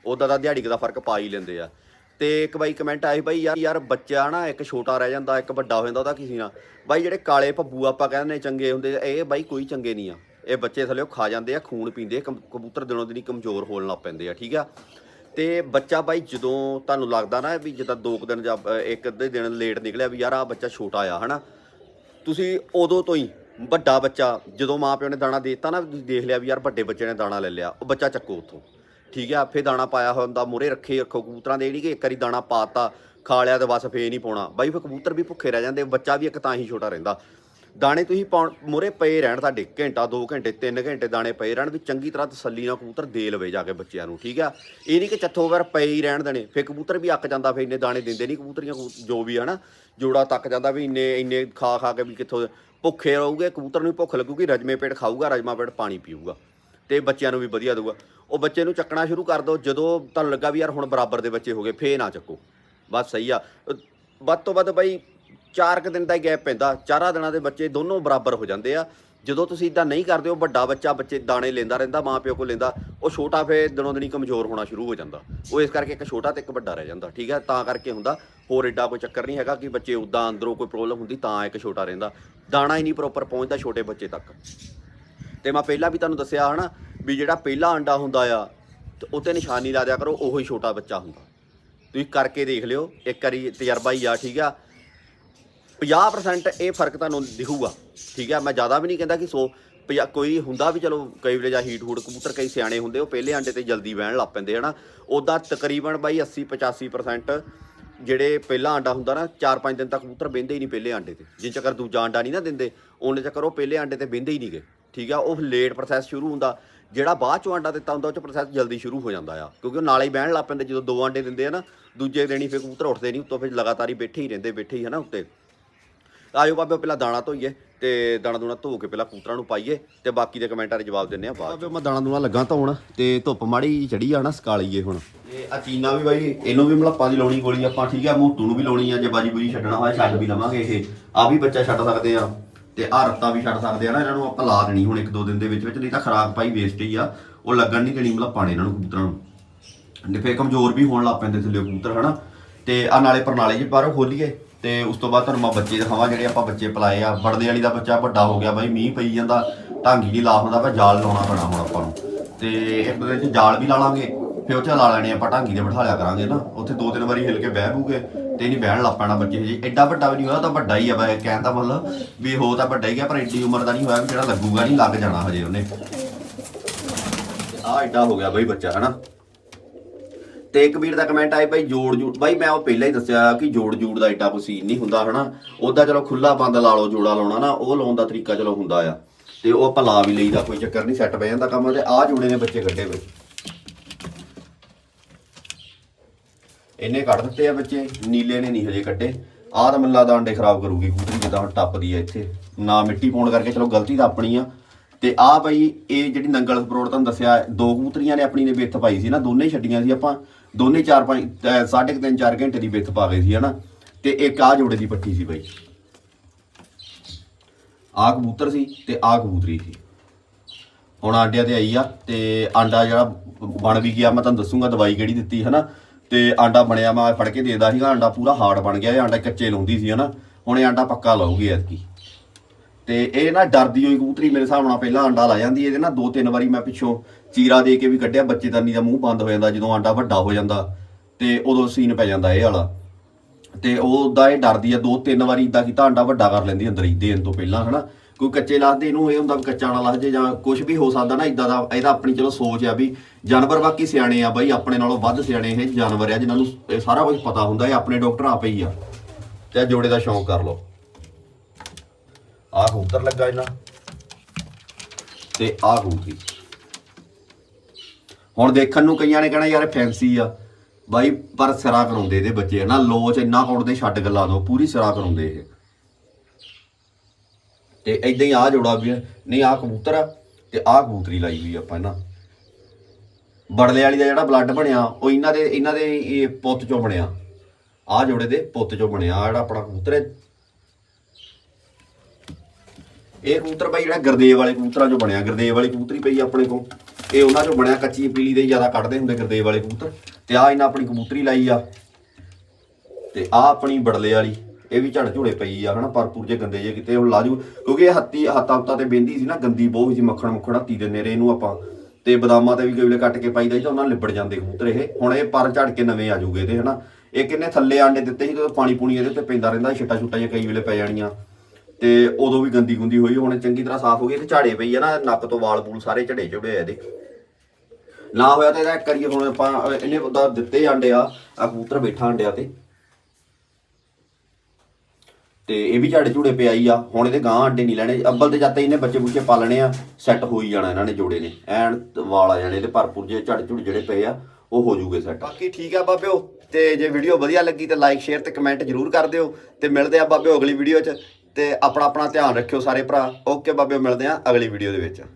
ਉਦਾਂ ਦਾ ਦਿਹਾੜੀ ਦਾ ਫ਼ਰਕ ਪਾ ਹੀ ਲੈਂਦੇ ਆ। ਤੇ ਇੱਕ ਬਾਈ ਕਮੈਂਟ ਆਏ ਬਾਈ ਯਾਰ ਯਾਰ ਬੱਚਾ ਨਾ ਇੱਕ ਛੋਟਾ ਰਹਿ ਜਾਂਦਾ, ਇੱਕ ਵੱਡਾ ਹੋ ਜਾਂਦਾ ਉਹਦਾ ਕਿਸੇ ਨਾਲ। ਬਾਈ ਜਿਹੜੇ ਕਾਲੇ ਭੱਬੂ ਆਪਾਂ ਕਹਿੰਦੇ ਚੰਗੇ ਹੁੰਦੇ, ਇਹ ਬਾਈ ਕੋਈ ਚੰਗੇ ਨਹੀਂ ਆ। ਇਹ ਬੱਚੇ ਥੱਲੇ ਖਾ ਜਾਂਦੇ ਆ, ਖੂਨ ਪੀਂਦੇ ਕਮ- ਕਬੂਤਰ ਦਿਨੋਂ ਦਿਨੀ ਕਮਜ਼ੋਰ ਹੋਣ ਲੱਗ ਪੈਂਦੇ ਆ, ਠੀਕ ਆ? ਤੇ ਬੱਚਾ ਬਾਈ ਜਦੋਂ ਤੁਹਾਨੂੰ ਲੱਗਦਾ ਨਾ ਵੀ ਜਿੱਦਾਂ ਦੋ ਕੁ ਦਿਨ ਜਾਂ ਇੱਕ ਅੱਧੇ ਦਿਨ ਲੇਟ ਨਿਕਲਿਆ ਵੀ ਯਾਰ ਆ ਬੱਚਾ ਛੋਟਾ ਆ, ਹਨਾ? ਤੁਸੀਂ ਉਦੋਂ ਤੋਂ ਹੀ ਵੱਡਾ ਬੱਚਾ ਜਦੋਂ ਮਾਪਿਓ ਨੇ ਦਾਣਾ ਦੇ ਦਿੱਤਾ ਨਾ, ਤੁਸੀਂ ਦੇਖ ਲਿਆ ਵੀ ਯਾਰ ਵੱਡੇ ਬੱਚੇ ਨੇ ਦਾਣਾ ਲੈ ਲਿਆ, ਉਹ ਬੱਚਾ ਚੱਕੋ ਉੱਥੋਂ। ਠੀਕ ਆ ਫੇ ਦਾਣਾ ਪਾਇਆ ਹੋਇਆ ਹੁੰਦਾ ਮੂਰੇ ਰੱਖੇ ਰੱਖੋ, ਕਬੂਤਰਾਂ ਦੇ ਨਹੀਂ ਕਿ ਇੱਕ ਵਾਰੀ ਦਾਣਾ ਪਾਤਾ, ਖਾ ਲਿਆ ਤਾਂ ਬਸ ਫੇ ਨਹੀਂ ਪਾਉਣਾ। ਬਾਈ ਫੇ ਕਬੂਤਰ ਵੀ ਭੁੱਖੇ ਰਹਿ ਜਾਂਦੇ, ਬੱਚਾ ਵੀ ਇੱਕ ਤਾਂ ਹੀ ਛੋਟਾ ਰਹਿੰਦਾ। ਦਾਣੇ ਤੁਸੀਂ ਪਾਉਣ ਮੂਰੇ ਪਏ ਰਹਿਣ ਤੁਹਾਡੇ ਘੰਟਾ 2 ਘੰਟੇ 3 ਘੰਟੇ ਦਾਣੇ ਪਏ ਰਹਿਣ, ਵੀ ਚੰਗੀ ਤਰ੍ਹਾਂ ਤਸੱਲੀ ਨਾਲ ਕਬੂਤਰ ਦੇ ਲਵੇ ਜਾ ਕੇ ਬੱਚਿਆਂ ਨੂੰ, ਠੀਕ ਆ? ਇਹ ਨਹੀਂ ਕਿ ਚੱਥੋ ਵਾਰ ਪਏ ਹੀ ਰਹਿਣ ਦੇਣੇ ਫੇ ਕਬੂਤਰ ਵੀ ਅੱਕ ਜਾਂਦਾ ਫੇ ਇੰਨੇ ਦਾਣੇ ਦਿੰਦੇ ਨਹੀਂ ਕਬੂਤਰੀਆਂ ਜੋ ਵੀ ਆ ਨਾ, ਜੋੜਾ ਤੱਕ ਜਾਂਦਾ, ਵੀ ਇੰਨੇ ਇੰਨੇ ਖਾ ਖਾ ਕੇ ਵੀ ਕਿੱਥੋਂ ਭੁੱਖੇ ਰਹੂਗੇ, ਕਬੂਤਰ ਨੂੰ ਵੀ ਭੁੱਖ ਲੱਗੂਗੀ, ਰਜਮੇ ਪੇਟ ਖਾਊਗਾ, ਰਜਮਾ ਪੇਟ ਪਾਣੀ ਪੀਊਗਾ। ਤੇ ਬੱਚਿਆਂ ਨੂੰ ਵੀ ਵਧੀਆ ਦਊਗਾ। ਉਹ ਬੱਚੇ ਨੂੰ ਚੱਕਣਾ ਸ਼ੁਰੂ ਕਰ ਦਿਓ ਜਦੋਂ ਤੁਹਾਨੂੰ ਲੱਗਾ ਵੀ ਯਾਰ ਹੁਣ ਬਰਾਬਰ ਦੇ ਬੱਚੇ ਹੋ ਗਏ ਫੇ ਨਾ ਚੱਕੋ। ਬਸ ਸਹੀ ਆ। ਵੱਧ ਤੋਂ ਵੱਧ ਬਾਈ ਚਾਰ ਕੁ ਦਿਨ ਦਾ ਗੈਪ ਪੈਂਦਾ, ਚਾਰਾਂ ਦਿਨਾਂ ਦੇ ਬੱਚੇ ਦੋਨੋਂ ਬਰਾਬਰ ਹੋ ਜਾਂਦੇ ਆ। ਜਦੋਂ ਤੁਸੀਂ ਇਦਾਂ ਨਹੀਂ ਕਰਦੇ ਉਹ ਵੱਡਾ ਬੱਚਾ ਬੱਚੇ ਦਾਣੇ ਲੈਂਦਾ ਰਹਿੰਦਾ ਮਾਂ ਪਿਓ ਕੋਲ ਲੈਂਦਾ, ਉਹ ਛੋਟਾ ਫੇ ਦਿਨੋਂ ਦਿਨੀ ਕਮਜ਼ੋਰ ਹੋਣਾ ਸ਼ੁਰੂ ਹੋ ਜਾਂਦਾ। ਉਹ ਇਸ ਕਰਕੇ ਇੱਕ ਛੋਟਾ ਤੇ ਇੱਕ ਵੱਡਾ ਰਹਿ ਜਾਂਦਾ, ਠੀਕ ਹੈ ਤਾਂ ਕਰਕੇ ਹੁੰਦਾ, ਹੋਰ ਏਡਾ ਕੋਈ ਚੱਕਰ ਨਹੀਂ ਹੈਗਾ ਕਿ ਬੱਚੇ ਉਦਾਂ ਅੰਦਰੋਂ ਕੋਈ ਪ੍ਰੋਬਲਮ ਹੁੰਦੀ, ਤਾਂ ਇੱਕ ਛੋਟਾ ਰਹਿੰਦਾ। ਦਾਣਾ ਹੀ ਨਹੀਂ ਪ੍ਰੋਪਰ ਪਹੁੰਚਦਾ ਛੋਟੇ ਬੱਚੇ ਤੱਕ। ਤੇ ਮੈਂ ਪਹਿਲਾਂ ਵੀ ਤੁਹਾਨੂੰ ਦੱਸਿਆ ਹਨਾ ਵੀ ਜਿਹੜਾ ਪਹਿਲਾ ਅੰਡਾ ਹੁੰਦਾ ਆ, ਤੇ ਉੱਤੇ ਨਿਸ਼ਾਨੀ ਲਾ ਦਿਆ ਕਰੋ, ਉਹੀ ਛੋਟਾ ਬੱਚਾ ਹੁੰਦਾ। ਤੁਸੀਂ ਕਰਕੇ ਦੇਖ ਲਿਓ, ਇੱਕ ਵਾਰੀ ਤਜਰਬਾ ਹੀ ਆ, ਠੀਕ ਆ? 50% ਇਹ ਫ਼ਰਕ ਤੁਹਾਨੂੰ ਦਿਖੂਗਾ, ਠੀਕ ਆ? ਮੈਂ ਜ਼ਿਆਦਾ ਵੀ ਨਹੀਂ ਕਹਿੰਦਾ ਕਿ 100 ਪੰਜਾਹ- ਕੋਈ ਹੁੰਦਾ ਵੀ ਚਲੋ, ਕਈ ਵੇਲੇ ਜਾਂ ਹੀਟ ਹੂਟ ਕਬੂਤਰ ਕਈ ਸਿਆਣੇ ਹੁੰਦੇ, ਉਹ ਪਹਿਲੇ ਅੰਡੇ ਤੇ ਜਲਦੀ ਬਹਿਣ ਲੱਗ ਪੈਂਦੇ, ਹਨਾ? ਉਦਾਂ ਤਕਰੀਬਨ ਬਾਈ 80 85% ਜਿਹੜੇ ਪਹਿਲਾ ਅੰਡਾ ਹੁੰਦਾ ਨਾ 4-5 ਦਿਨ ਤੱਕ ਕਬੂਤਰ ਬਹਿੰਦੇ ਹੀ ਨਹੀਂ ਪਹਿਲੇ ਅੰਡੇ ਤੇ। ਜਿੰਨ ਚੱਕਰ ਦੂਜਾ ਅੰਡਾ ਨਹੀਂ ਨਾ ਦਿੰਦੇ, ਉਹਨੇ ਚੱਕਰ ਉਹ ਪਹਿਲੇ ਅੰਡੇ ਤੇ ਬਹਿੰਦੇ ਹੀ ਨਹੀਂ ਗਏ ਠੀਕ ਆ ਉਹ ਲੇਟ ਪ੍ਰੋਸੈਸ ਸ਼ੁਰੂ ਹੁੰਦਾ। ਜਿਹੜਾ ਬਾਅਦ ਚੋਂ ਅੰਡਾ ਦਿੱਤਾ ਹੁੰਦਾ ਉਹ ਚ ਪ੍ਰੋਸੈਸ ਜਲਦੀ ਸ਼ੁਰੂ ਹੋ ਜਾਂਦਾ ਆ। ਕਿਉਂਕਿ ਉਹ ਨਾਲੇ ਹੀ ਬਹਿਣ ਲੱਗ ਪੈਂਦੇ ਜਦੋਂ ਦੋ ਅੰਡੇ ਦਿੰਦੇ ਆ ਨਾ ਦੂਜੇ ਹੀ ਫਿਰ ਕਬੂਤਰ ਉੱਠਦੇ ਨਹੀਂ ਉੱਤੋਂ ਫਿਰ ਲਗਾਤਾਰ ਹੀ ਬੈਠੇ ਹੀ ਰਹਿੰਦੇ ਬੈਠੇ ਹੀ ਹਨਾ ਉੱਤੇ। ਆਜੋ ਬਾਬੇ ਪਹਿਲਾਂ ਦਾਣਾ ਧੋਈਏ ਤੇ ਦਾਣਾ ਦੂਣਾ ਧੋ ਕੇ ਪਹਿਲਾਂ ਕਬੂਤਰਾਂ ਨੂੰ ਪਾਈਏ ਤੇ ਬਾਕੀ ਦੇ ਕਮੈਂਟਾਂ ਦੇ ਜਵਾਬ ਦਿੰਨੇ ਆ ਬਾਅਦ ਬਾਬੇ ਮੈਂ ਦਾਣਾ ਦੂਣਾ ਲੱਗਾ ਧੋਣ ਤੇ ਧੁੱਪ ਮਾੜੀ ਚੜੀ ਆ ਨਾ ਸਕਾਲੀਏ ਹੁਣ। ਤੇ ਆ ਚੀਨਾ ਵੀ ਬਾਈ ਇਹਨੂੰ ਵੀ ਮਲੱਪਾਂ ਦੀ ਲਾਉਣੀ ਗੋਲੀ ਆਪਾਂ ਠੀਕ ਆ ਮੋਟੂ ਨੂੰ ਵੀ ਲਾਉਣੀ ਆ ਜੇ ਬਾਜੀ ਬੂਜੀ ਛੱਡਣਾ ਹੋਇਆ ਛੱਡ ਵੀ ਲਵਾਂਗੇ ਇਹ। ਆ ਵੀ ਬੱਚਾ ਛੱਡ ਸਕਦੇ ਆ। ਤੇ ਆ ਰੱਤਾਂ ਵੀ ਛੱਡ ਸਕਦੇ ਆ ਨਾ, ਇਹਨਾਂ ਨੂੰ ਆਪਾਂ ਲਾ ਦੇਣੀ ਹੁਣ ਇੱਕ ਦੋ ਦਿਨ ਦੇ ਵਿੱਚ ਵਿੱਚ, ਨਹੀਂ ਤਾਂ ਖਰਾਬ ਪਾਈ ਵੇਸਟ ਹੀ ਆ। ਉਹ ਲੱਗਣ ਨਹੀਂ ਦੇਣੀ ਮਤਲਬ ਨੇ ਇਹਨਾਂ ਨੂੰ ਕਬੂਤਰਾਂ ਨੂੰ। ਤੇ ਫੇਰ ਕਮਜ਼ੋਰ ਵੀ ਹੋਣ ਲੱਗ ਪੈਂਦੇ ਥੱਲੇ ਕਬੂਤਰ, ਹਨਾ? ਤੇ ਆ ਨਾਲੇ ਪਰਨਾਲੇ ਜੀ ਬਾਹਰੋਂ ਖੋਲੀਏ, ਤੇ ਉਸ ਤੋਂ ਬਾਅਦ ਤੁਹਾਨੂੰ ਮੈਂ ਬੱਚੇ ਦਿਖਾਵਾਂ, ਜਿਹੜੇ ਆਪਾਂ ਬੱਚੇ ਪਲਾਏ ਆ। ਬੜਦੇ ਵਾਲੀ ਦਾ ਬੱਚਾ ਵੱਡਾ ਹੋ ਗਿਆ ਬਾਈ, ਮੀਂਹ ਪਈ ਜਾਂਦਾ, ਢਾਂਗੀ ਨਹੀਂ ਲਾ ਹੁੰਦਾ ਪਰ ਜਾਲ ਲਾਉਣਾ ਪੈਣਾ ਹੁਣ ਆਪਾਂ ਨੂੰ। ਤੇ ਇੱਕ ਦਿਨ ਚ ਜਾਲ ਵੀ ਲਾ ਲਾਂਗੇ, ਫਿਰ ਉੱਥੇ ਲਾ ਲੈਣੇ ਆਪਾਂ, ਢਾਂਗੀ ਦੇ ਬਿਠਾ ਲਿਆ ਕਰਾਂਗੇ ਨਾ। ਉੱਥੇ ਦੋ ਤਿੰਨ ਵਾਰੀ ਹਿਲ ਕੇ ਬਹਿ ਬੂਗੇ ਤੇ ਨਹੀਂ ਬਹਿਣ ਲੱਗ ਪੈਣਾ ਬੱਚੇ ਹਜੇ। ਐਡਾ ਵੱਡਾ ਵੀ ਨਹੀਂ ਹੋਇਆ ਤਾਂ ਵੱਡਾ ਹੀ ਆ ਬਾਈ ਕਹਿਣ ਦਾ ਮਤਲਬ ਵੀ ਹੋ ਤਾਂ ਵੱਡਾ ਹੀ ਗਿਆ ਪਰ ਐਡੀ ਉਮਰ ਦਾ ਨਹੀਂ ਹੋਇਆ ਵੀ ਜਿਹੜਾ ਲੱਗੂਗਾ ਨਹੀਂ, ਲੱਗ ਜਾਣਾ ਹਜੇ ਉਹਨੇ। ਆ ਐਡਾ ਹੋ ਗਿਆ ਬਾਈ ਬੱਚਾ, ਹਨਾ? ਤੇ ਇੱਕ ਵੀਰ ਦਾ ਕਮੈਂਟ ਆਇਆ ਬਾਈ ਜੋੜ ਜੂੜ ਬਾਈ ਮੈਂ ਉਹ ਪਹਿਲਾਂ ਹੀ ਦੱਸਿਆ ਕਿ ਜੋੜ ਜੂੜ ਦਾ ਏਡਾ ਕੋਈ ਸੀਨ ਨਹੀਂ ਹੁੰਦਾ, ਹਨਾ? ਉਹਦਾ ਚਲੋ ਖੁੱਲਾ ਬੰਦ ਲਾ ਲਓ, ਜੋੜਾ ਲਾਉਣਾ ਨਾ, ਉਹ ਲਾਉਣ ਦਾ ਤਰੀਕਾ ਚਲੋ ਹੁੰਦਾ ਆ। ਤੇ ਉਹ ਆਪਾਂ ਲਾ ਵੀ ਲਈਦਾ, ਕੋਈ ਚੱਕਰ ਨਹੀਂ ਸੈੱਟ ਪੈ ਜਾਂਦਾ ਕੰਮ ਤੇ। ਆ ਜੋੜੇ ਨੇ ਬੱਚੇ ਕੱਢੇ ਬਈ ਇਹਨੇ ਕੱਢ ਦਿੱਤੇ ਆ ਬੱਚੇ, ਨੀਲੇ ਨੇ ਨਹੀਂ ਹਜੇ ਕੱਢੇ। ਆਹ ਤਾਂ ਮੈਨੂੰ ਦਾ ਅੰਡੇ ਖਰਾਬ ਕਰੂਗੀ ਕਬੂਤਰੀ ਜਿੱਦਾਂ ਹੁਣ ਟੱਪਦੀ ਆ ਇੱਥੇ। ਨਾ ਮਿੱਟੀ ਪਾਉਣ ਕਰਕੇ ਚਲੋ ਗਲਤੀ ਤਾਂ ਆਪਣੀ ਆ। ਤੇ ਆ ਬਈ, ਇਹ ਜਿਹੜੀ ਨੰਗਲ ਸਪਰੋਟ ਤੁਹਾਨੂੰ ਦੱਸਿਆ, ਦੋ ਕਬੂਤਰੀਆਂ ਨੇ ਆਪਣੀ ਨੇ ਵਿੱਥ ਪਾਈ ਸੀ ਨਾ, ਦੋਨੇ ਛੱਡੀਆਂ ਸੀ ਆਪਾਂ। ਦੋਨੇ 4 5 ਸਾਢੇ 3 4 ਘੰਟੇ ਦੀ ਵਿੱਥ ਪਾ ਗਏ ਸੀ, ਹਨਾ। ਤੇ ਇੱਕ ਆ ਜੋੜੇ ਦੀ ਪੱਟੀ ਸੀ ਬਈ। ਆ ਕਬੂਤਰ ਸੀ ਤੇ ਆ ਕਬੂਤਰੀ ਸੀ। ਹੁਣ ਆਂਡਿਆਂ ਤੇ ਆਈ ਆ ਤੇ ਆਂਡਾ ਜਿਹੜਾ ਬਣ ਵੀ ਗਿਆ, ਮੈਂ ਤੁਹਾਨੂੰ ਦੱਸੂਗਾ ਦਵਾਈ ਕਿਹੜੀ ਦਿੱਤੀ, ਹਨਾ। ਤੇ ਆਂਡਾ ਬਣਿਆ ਮੈਂ ਫੜ ਕੇ ਦੇਦਾ ਸੀਗਾ, ਆਂਡਾ ਪੂਰਾ ਹਾਰਡ ਬਣ ਗਿਆ, ਇਹ ਆਂਡਾ ਕੱਚੇ ਲਾਉਂਦੀ ਸੀ ਹਨਾ। ਹੁਣ ਇਹ ਆਂਡਾ ਪੱਕਾ ਲਾਊਗੀ ਐਤਕੀ। ਤੇ ਇਹ ਨਾ ਡਰਦੀ ਹੋਈ ਕਬੂਤਰੀ ਮੇਰੇ ਹਿਸਾਬ ਨਾਲ ਪਹਿਲਾਂ ਆਂਡਾ ਲਾ ਜਾਂਦੀ, ਇਹਦੇ ਨਾ ਦੋ ਤਿੰਨ ਵਾਰੀ ਮੈਂ ਪਿੱਛੋਂ ਚੀਰਾ ਦੇ ਕੇ ਵੀ ਕੱਢਿਆ, ਬੱਚੇਦਾਨੀ ਦਾ ਮੂੰਹ ਬੰਦ ਹੋ ਜਾਂਦਾ ਜਦੋਂ ਆਂਡਾ ਵੱਡਾ ਹੋ ਜਾਂਦਾ, ਤੇ ਉਦੋਂ ਸੀਨ ਪੈ ਜਾਂਦਾ ਇਹ ਵਾਲਾ। ਤੇ ਉਹ ਉਦਾਂ ਇਹ ਡਰਦੀ ਆ ਦੋ ਤਿੰਨ ਵਾਰੀ ਇਦਾਂ ਕੀਤਾ, ਆਂਡਾ ਵੱਡਾ ਕਰ ਲੈਂਦੀ ਅੰਦਰ ਹੀ ਦੇਣ ਤੋਂ ਪਹਿਲਾਂ, ਹਨਾ। ਕੋਈ ਕੱਚੇ ਲਾਸਦੇ ਇਹਨੂੰ ਇਹ ਹੁੰਦਾ ਵੀ ਕੱਚਾ ਨਾ ਲੱਗ ਜੇ ਜਾਂ ਕੁਝ ਵੀ ਹੋ ਸਕਦਾ ਨਾ ਇਦਾਂ ਦਾ, ਇਹਦਾ ਆਪਣੀ ਚਲੋ ਸੋਚ ਆ ਵੀ ਜਾਨਵਰ ਬਾਕੀ ਸਿਆਣੇ ਆ ਬਾਈ, ਆਪਣੇ ਨਾਲੋਂ ਵੱਧ ਸਿਆਣੇ ਇਹ ਜਾਨਵਰ ਆ, ਜਿਨ੍ਹਾਂ ਨੂੰ ਇਹ ਸਾਰਾ ਕੁਝ ਪਤਾ ਹੁੰਦਾ, ਇਹ ਆਪਣੇ ਡਾਕਟਰ ਆਪੇ ਹੀ ਆ। ਤੇ ਜੋੜੇ ਦਾ ਸ਼ੌਂਕ ਕਰ ਲਓ। ਆਹ ਕਬੂਤਰ ਲੱਗਾ ਇਹਨਾਂ। ਤੇ ਆਹ ਕਬੂਤਰੀ। ਹੁਣ ਦੇਖਣ ਨੂੰ ਕਈਆਂ ਨੇ ਕਹਿਣਾ ਯਾਰ ਫੈਂਸੀ ਆ। ਬਾਈ, ਪਰ ਸਿਰਾ ਕਰਾਉਂਦੇ ਇਹਦੇ ਬੱਚੇ ਹਨਾ ਲੋਚ ਇੰਨਾ ਕੁੱਟਦੇ ਛੱਡ ਗੱਲਾਂ ਤੋਂ ਪੂਰੀ ਸਿਰਾ ਕਰਾਉਂਦੇ ਇਹ। ਤੇ ਇਦਾਂ ਹੀ ਆ ਜੋੜਾ ਵੀ ਨਹੀਂ ਆ ਕਬੂਤਰ ਆ ਤੇ ਆ ਕਬੂਤਰੀ ਲਾਈ ਹੋਈ ਆਪਾਂ ਇਹਨਾਂ। ਬੜਲੇ ਵਾਲੀ ਦਾ ਜਿਹੜਾ ਬਲੱਡ ਬਣਿਆ, ਉਹ ਇਹਨਾਂ ਦੇ ਇਹਨਾਂ ਦੇ ਇਹ ਪੁੱਤ ਚੋਂ ਬਣਿਆ। ਆ ਜੋੜੇ ਦੇ ਪੁੱਤ ਚੋਂ ਬਣਿਆ, ਆਹ ਜਿਹੜਾ ਆਪਣਾ ਕਬੂਤਰ ਹੈ। ਇਹ ਕਬੂਤਰ ਬਾਈ ਜਿਹੜਾ ਗਰਦੇਵ ਵਾਲੇ ਕਬੂਤਰਾਂ ਚੋਂ ਬਣਿਆ। ਗਰਦੇਵ ਵਾਲੀ ਕਬੂਤਰੀ ਪਈ ਆਪਣੇ ਕੋਲ। ਇਹ ਉਹਨਾਂ ਚੋਂ ਬਣਿਆ, ਕੱਚੀ ਪੀਲੀ ਦੇ ਜ਼ਿਆਦਾ ਕੱਢਦੇ ਹੁੰਦੇ ਗਰਦੇਵ ਵਾਲੇ ਕਬੂਤਰ। ਤੇ ਆ ਇਹਨਾਂ ਆਪਣੀ ਕਬੂਤਰੀ ਲਾਈ ਆ। ਤੇ ਆ ਆਪਣੀ ਬੜਲੇ ਵਾਲੀ। ਇਹ ਵੀ ਝੜ ਝੂੜੇ ਪਈ ਆ, ਹਨਾ ਪਰਪੂਰ ਜੇ ਗੰਦੇ ਜੇ ਕਿਤੇ, ਹੁਣ ਲਾਜੂ ਕਿਉਂਕਿ ਇਹ ਹੱਤੀ, ਹੱਤਾ ਹੱਤਾ ਤੇ ਬਹਿੰਦੀ ਸੀ ਨਾ, ਗੰਦੀ ਬਹੁਤ ਸੀ, ਮੱਖਣ ਮੁੱਖਣ ਹੱਤੀ ਦਿੰਦੇ ਰਹੇ ਇਹਨੂੰ ਆਪਾਂ। ਤੇ ਬਦਾਮਾਂ ਤੇ ਵੀ ਕਈ ਵੇਲੇ ਕੱਟ ਕੇ ਪਾਈਦਾ ਸੀ ਤਾਂ ਉਹਨਾਂ ਲਿਬੜ ਜਾਂਦੇ ਕਬੂਤਰ ਇਹ। ਹੁਣ ਇਹ ਪਰ ਝੜ ਕੇ ਨਵੇਂ ਆ ਜੂਗੇ ਇਹਦੇ, ਹਨਾ। ਇਹ ਕਿੰਨੇ ਥੱਲੇ ਆਂਡੇ ਦਿੱਤੇ ਸੀ ਤੇ ਪਾਣੀ ਪੂਣੀ ਇਹਦੇ ਉੱਤੇ ਪੈਂਦਾ ਰਹਿੰਦਾ ਛਿੱਟਾ ਛੁੱਟਾ ਜੇ ਕਈ ਵੇਲੇ ਪੈ ਜਾਣੀਆਂ। ਤੇ ਉਦੋਂ ਵੀ ਗੰਦੀ ਗੁੰਦੀ ਹੋਈ, ਹੁਣ ਚੰਗੀ ਤਰ੍ਹਾਂ ਸਾਫ਼ ਹੋ ਗਈ ਤੇ ਝਾੜੇ ਪਈ ਆ ਨਾ, ਨੱਕ ਤੋਂ ਵਾਲ ਪੂਲ ਸਾਰੇ ਝੜੇ ਝੜੇ ਆ ਇਹਦੇ। ਨਾ ਹੋਇਆ ਤਾਂ ਇਹਦਾ ਕਰੀਏ ਹੁਣ ਆਪਾਂ, ਇਹਨੇ ਦਿੱਤੇ ਆਂਡੇ ਆ ਆ ਕਬੂਤਰ ਬੈਠਾ ਆਂਡਿਆਂ ਤੇ। ਤੇ ਇਹ ਵੀ ਝਾੜੇ ਝੂੜੇ ਪਿਆਈ ਆ। ਹੁਣ ਇਹਦੇ ਗਾਂ ਆਂਡੇ ਨਹੀਂ ਲੈਣੇ। ਅੱਬਲ ਤੇ ਜਦ ਤੱਕ ਇਹਨੇ ਬੱਚੇ ਬੁੱਚੇ ਪਾਲਣੇ ਆ ਸੈੱਟ ਹੋ ਹੀ ਜਾਣਾ ਇਹਨਾਂ ਨੇ ਜੋੜੇ ਨੇ। ਐਨ ਵਾਲ ਆ ਜਾਣੇ ਇਹਦੇ ਭਰਪੂਰ ਜੇ ਝਾੜੇ ਝੂੜੇ ਜਿਹੜੇ ਪਏ ਆ, ਉਹ ਹੋ ਜੂਗੇ ਸੈੱਟ ਬਾਕੀ ਠੀਕ ਆ ਬਾਬਿਓ, ਤੇ ਜੇ ਵੀਡੀਓ ਵਧੀਆ ਲੱਗੀ ਤੇ ਲਾਈਕ ਸ਼ੇਅਰ ਤੇ ਕਮੈਂਟ ਜਰੂਰ ਕਰ ਦਿਓ ਤੇ ਮਿਲਦੇ ਆ ਬਾਬਿਓ ਅਗਲੀ ਵੀਡੀਓ 'ਚ ਤੇ ਆਪਣਾ ਆਪਣਾ ਧਿਆਨ ਰੱਖਿਓ ਸਾਰੇ ਭਰਾ। ਓਕੇ ਬਾਬਿਓ, ਮਿਲਦੇ ਆ ਅਗਲੀ ਵੀਡੀਓ ਦੇ ਵਿੱਚ।